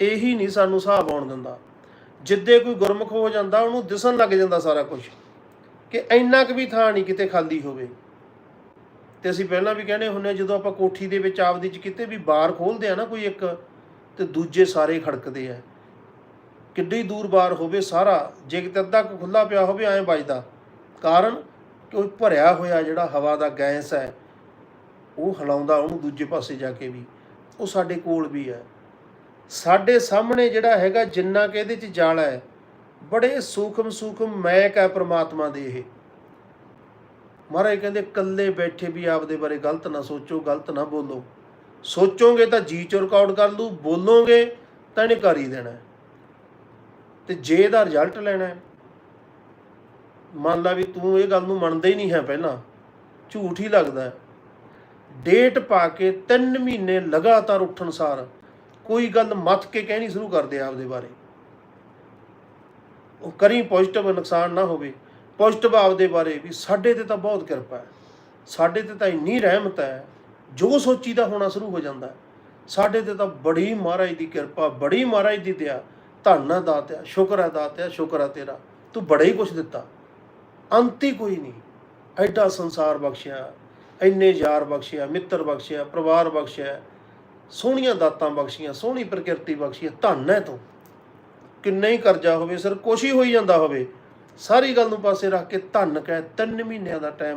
ਇਹੀ ਨਹੀਂ ਸਾਨੂੰ ਹਿਸਾਬ ਆਉਣ ਦਿੰਦਾ। ਜਿੱਦੇ ਕੋਈ ਗੁਰਮੁਖ ਹੋ ਜਾਂਦਾ, ਉਹਨੂੰ ਦਿਸਣ ਲੱਗ ਜਾਂਦਾ ਸਾਰਾ ਕੁਝ ਕਿ ਇੰਨਾ ਕੁ ਵੀ ਥਾਂ ਨਹੀਂ ਕਿਤੇ ਖਾਲੀ ਹੋਵੇ। ਤੇ ਅਸੀਂ ਪਹਿਲਾਂ ਵੀ ਕਹਿੰਦੇ ਹੁੰਨੇ ਜਦੋਂ ਆਪਾਂ ਕੋਠੀ ਦੇ ਵਿੱਚ ਆਪਦੀ ਚ ਕਿਤੇ ਵੀ ਬਾਰ ਖੋਲਦੇ ਆ ਨਾ ਕੋਈ ਇੱਕ, ਤੇ ਦੂਜੇ ਸਾਰੇ ਖੜਕਦੇ ਆ। ਕਿੱਡੀ ਦੂਰ ਬਾਰ ਹੋਵੇ ਸਾਰਾ, ਜੇ ਕਿਤੇ ਅੱਧਾ ਕੁ ਖੁੱਲਾ ਪਿਆ ਹੋਵੇ ਐਂ ਵੱਜਦਾ। ਕਾਰਨ ਕਿ ਉਹ ਭਰਿਆ ਹੋਇਆ ਜਿਹੜਾ ਹਵਾ ਦਾ ਗੈਸ ਹੈ, ਉਹ ਹਿਲਾਉਂਦਾ ਉਹਨੂੰ ਦੂਜੇ ਪਾਸੇ ਜਾ ਕੇ ਵੀ। ਉਹ ਸਾਡੇ ਕੋਲ ਵੀ ਹੈ। ਸਾਡੇ ਸਾਹਮਣੇ ਜਿਹੜਾ ਹੈਗਾ ਜਿੰਨਾ ਕਿ ਇਹਦੇ ਚ ਜਾਲਾ ਹੈ, ਬੜੇ ਸੂਖਮ ਸੂਖਮ ਮੈਕ ਹੈ ਪ੍ਰਮਾਤਮਾ ਦੇ ਇਹ। ਮਹਾਰਾਜ ਕਹਿੰਦੇ ਕੱਲੇ ਬੈਠੇ ਵੀ ਆਪਦੇ ਬਾਰੇ ਗਲਤ ਨਾ ਸੋਚੋ, ਗਲਤ ਨਾ ਬੋਲੋ। ਸੋਚੋਗੇ ਤਾਂ ਜੀ ਚ ਰਿਕਾਰਡ ਕਰ ਲੂ ਬੋਲੋਗੇ ਤਾਂ ਇਹਨੇ ਕਰ ਹੀ। ਦੇਣਾ ਤੇ ਜੇ ਇਹਦਾ ਰਿਜ਼ਲਟ ਲੈਣਾ ਹੈ, ਮੰਨ ਲਾ ਵੀ ਤੂੰ ਇਹ ਗੱਲ ਨੂੰ ਮੰਨਦਾ ਹੀ ਨਹੀਂ ਹੈ ਪਹਿਲਾਂ, ਝੂਠ ਹੀ ਲੱਗਦਾ ਹੈ। ਡੇਟ ਪਾ ਕੇ 3 ਮਹੀਨੇ ਲਗਾਤਾਰ ਉੱਠਣ ਸਾਰ ਕੋਈ ਗੱਲ ਮੱਥ ਕੇ ਕਹਿਣੀ ਸ਼ੁਰੂ ਕਰਦੇ ਆਪਦੇ ਬਾਰੇ। ਉਹ ਕਰੀ ਪੋਜ਼ਿਟਿਵ ਨੁਕਸਾਨ ਨਾ ਹੋਵੇ ਪੋਜ਼ਿਟਿਵ ਆਪਦੇ ਬਾਰੇ ਵੀ ਸਾਡੇ ਤੇ ਤਾਂ ਬਹੁਤ ਕਿਰਪਾ ਹੈ। ਸਾਡੇ ਤੇ ਤਾਂ ਇੰਨੀ ਰਹਿਮਤ ਹੈ, ਜੋ ਸੋਚੀਦਾ ਹੋਣਾ ਸ਼ੁਰੂ ਹੋ ਜਾਂਦਾ ਸਾਡੇ ਤੇ ਤਾਂ ਬੜੀ ਮਹਾਰਾਜ ਦੀ ਕਿਰਪਾ, ਬੜੀ ਮਹਾਰਾਜ ਦੀ ਦਇਆ ਧੰਨ ਹੈ ਦਾਤਿਆ ਸ਼ੁਕਰ ਹੈ ਦਾਤਿਆ ਸ਼ੁਕਰ ਹੈ ਤੇਰਾ। ਤੂੰ ਬੜਾ ਹੀ ਕੁਝ ਦਿੱਤਾ। ਅੰਤ ਹੀ ਕੋਈ ਨਹੀਂ। ਐਡਾ ਸੰਸਾਰ ਬਖਸ਼ਿਆ, ਇੰਨੇ ਯਾਰ ਬਖਸ਼ਿਆ, ਮਿੱਤਰ ਬਖਸ਼ਿਆ, ਪਰਿਵਾਰ ਬਖਸ਼ਿਆ, ਸੋਹਣੀਆਂ ਦਾਤਾਂ ਬਖਸ਼ੀਆਂ, ਸੋਹਣੀ ਪ੍ਰਕਿਰਤੀ ਬਖਸ਼ੀ ਹੈ। ਧੰਨ ਹੈ ਤੂੰ। ਕਿੰਨਾ ਹੀ ਕਰਜ਼ਾ ਹੋਵੇ ਸਰ ਕੁਛ ਹੀ ਹੋਈ ਜਾਂਦਾ ਹੋਵੇ, ਸਾਰੀ ਗੱਲ ਨੂੰ ਪਾਸੇ ਰੱਖ ਕੇ ਧੰਨ ਕਹਿ, ਤਿੰਨ ਮਹੀਨਿਆਂ ਦਾ ਟਾਈਮ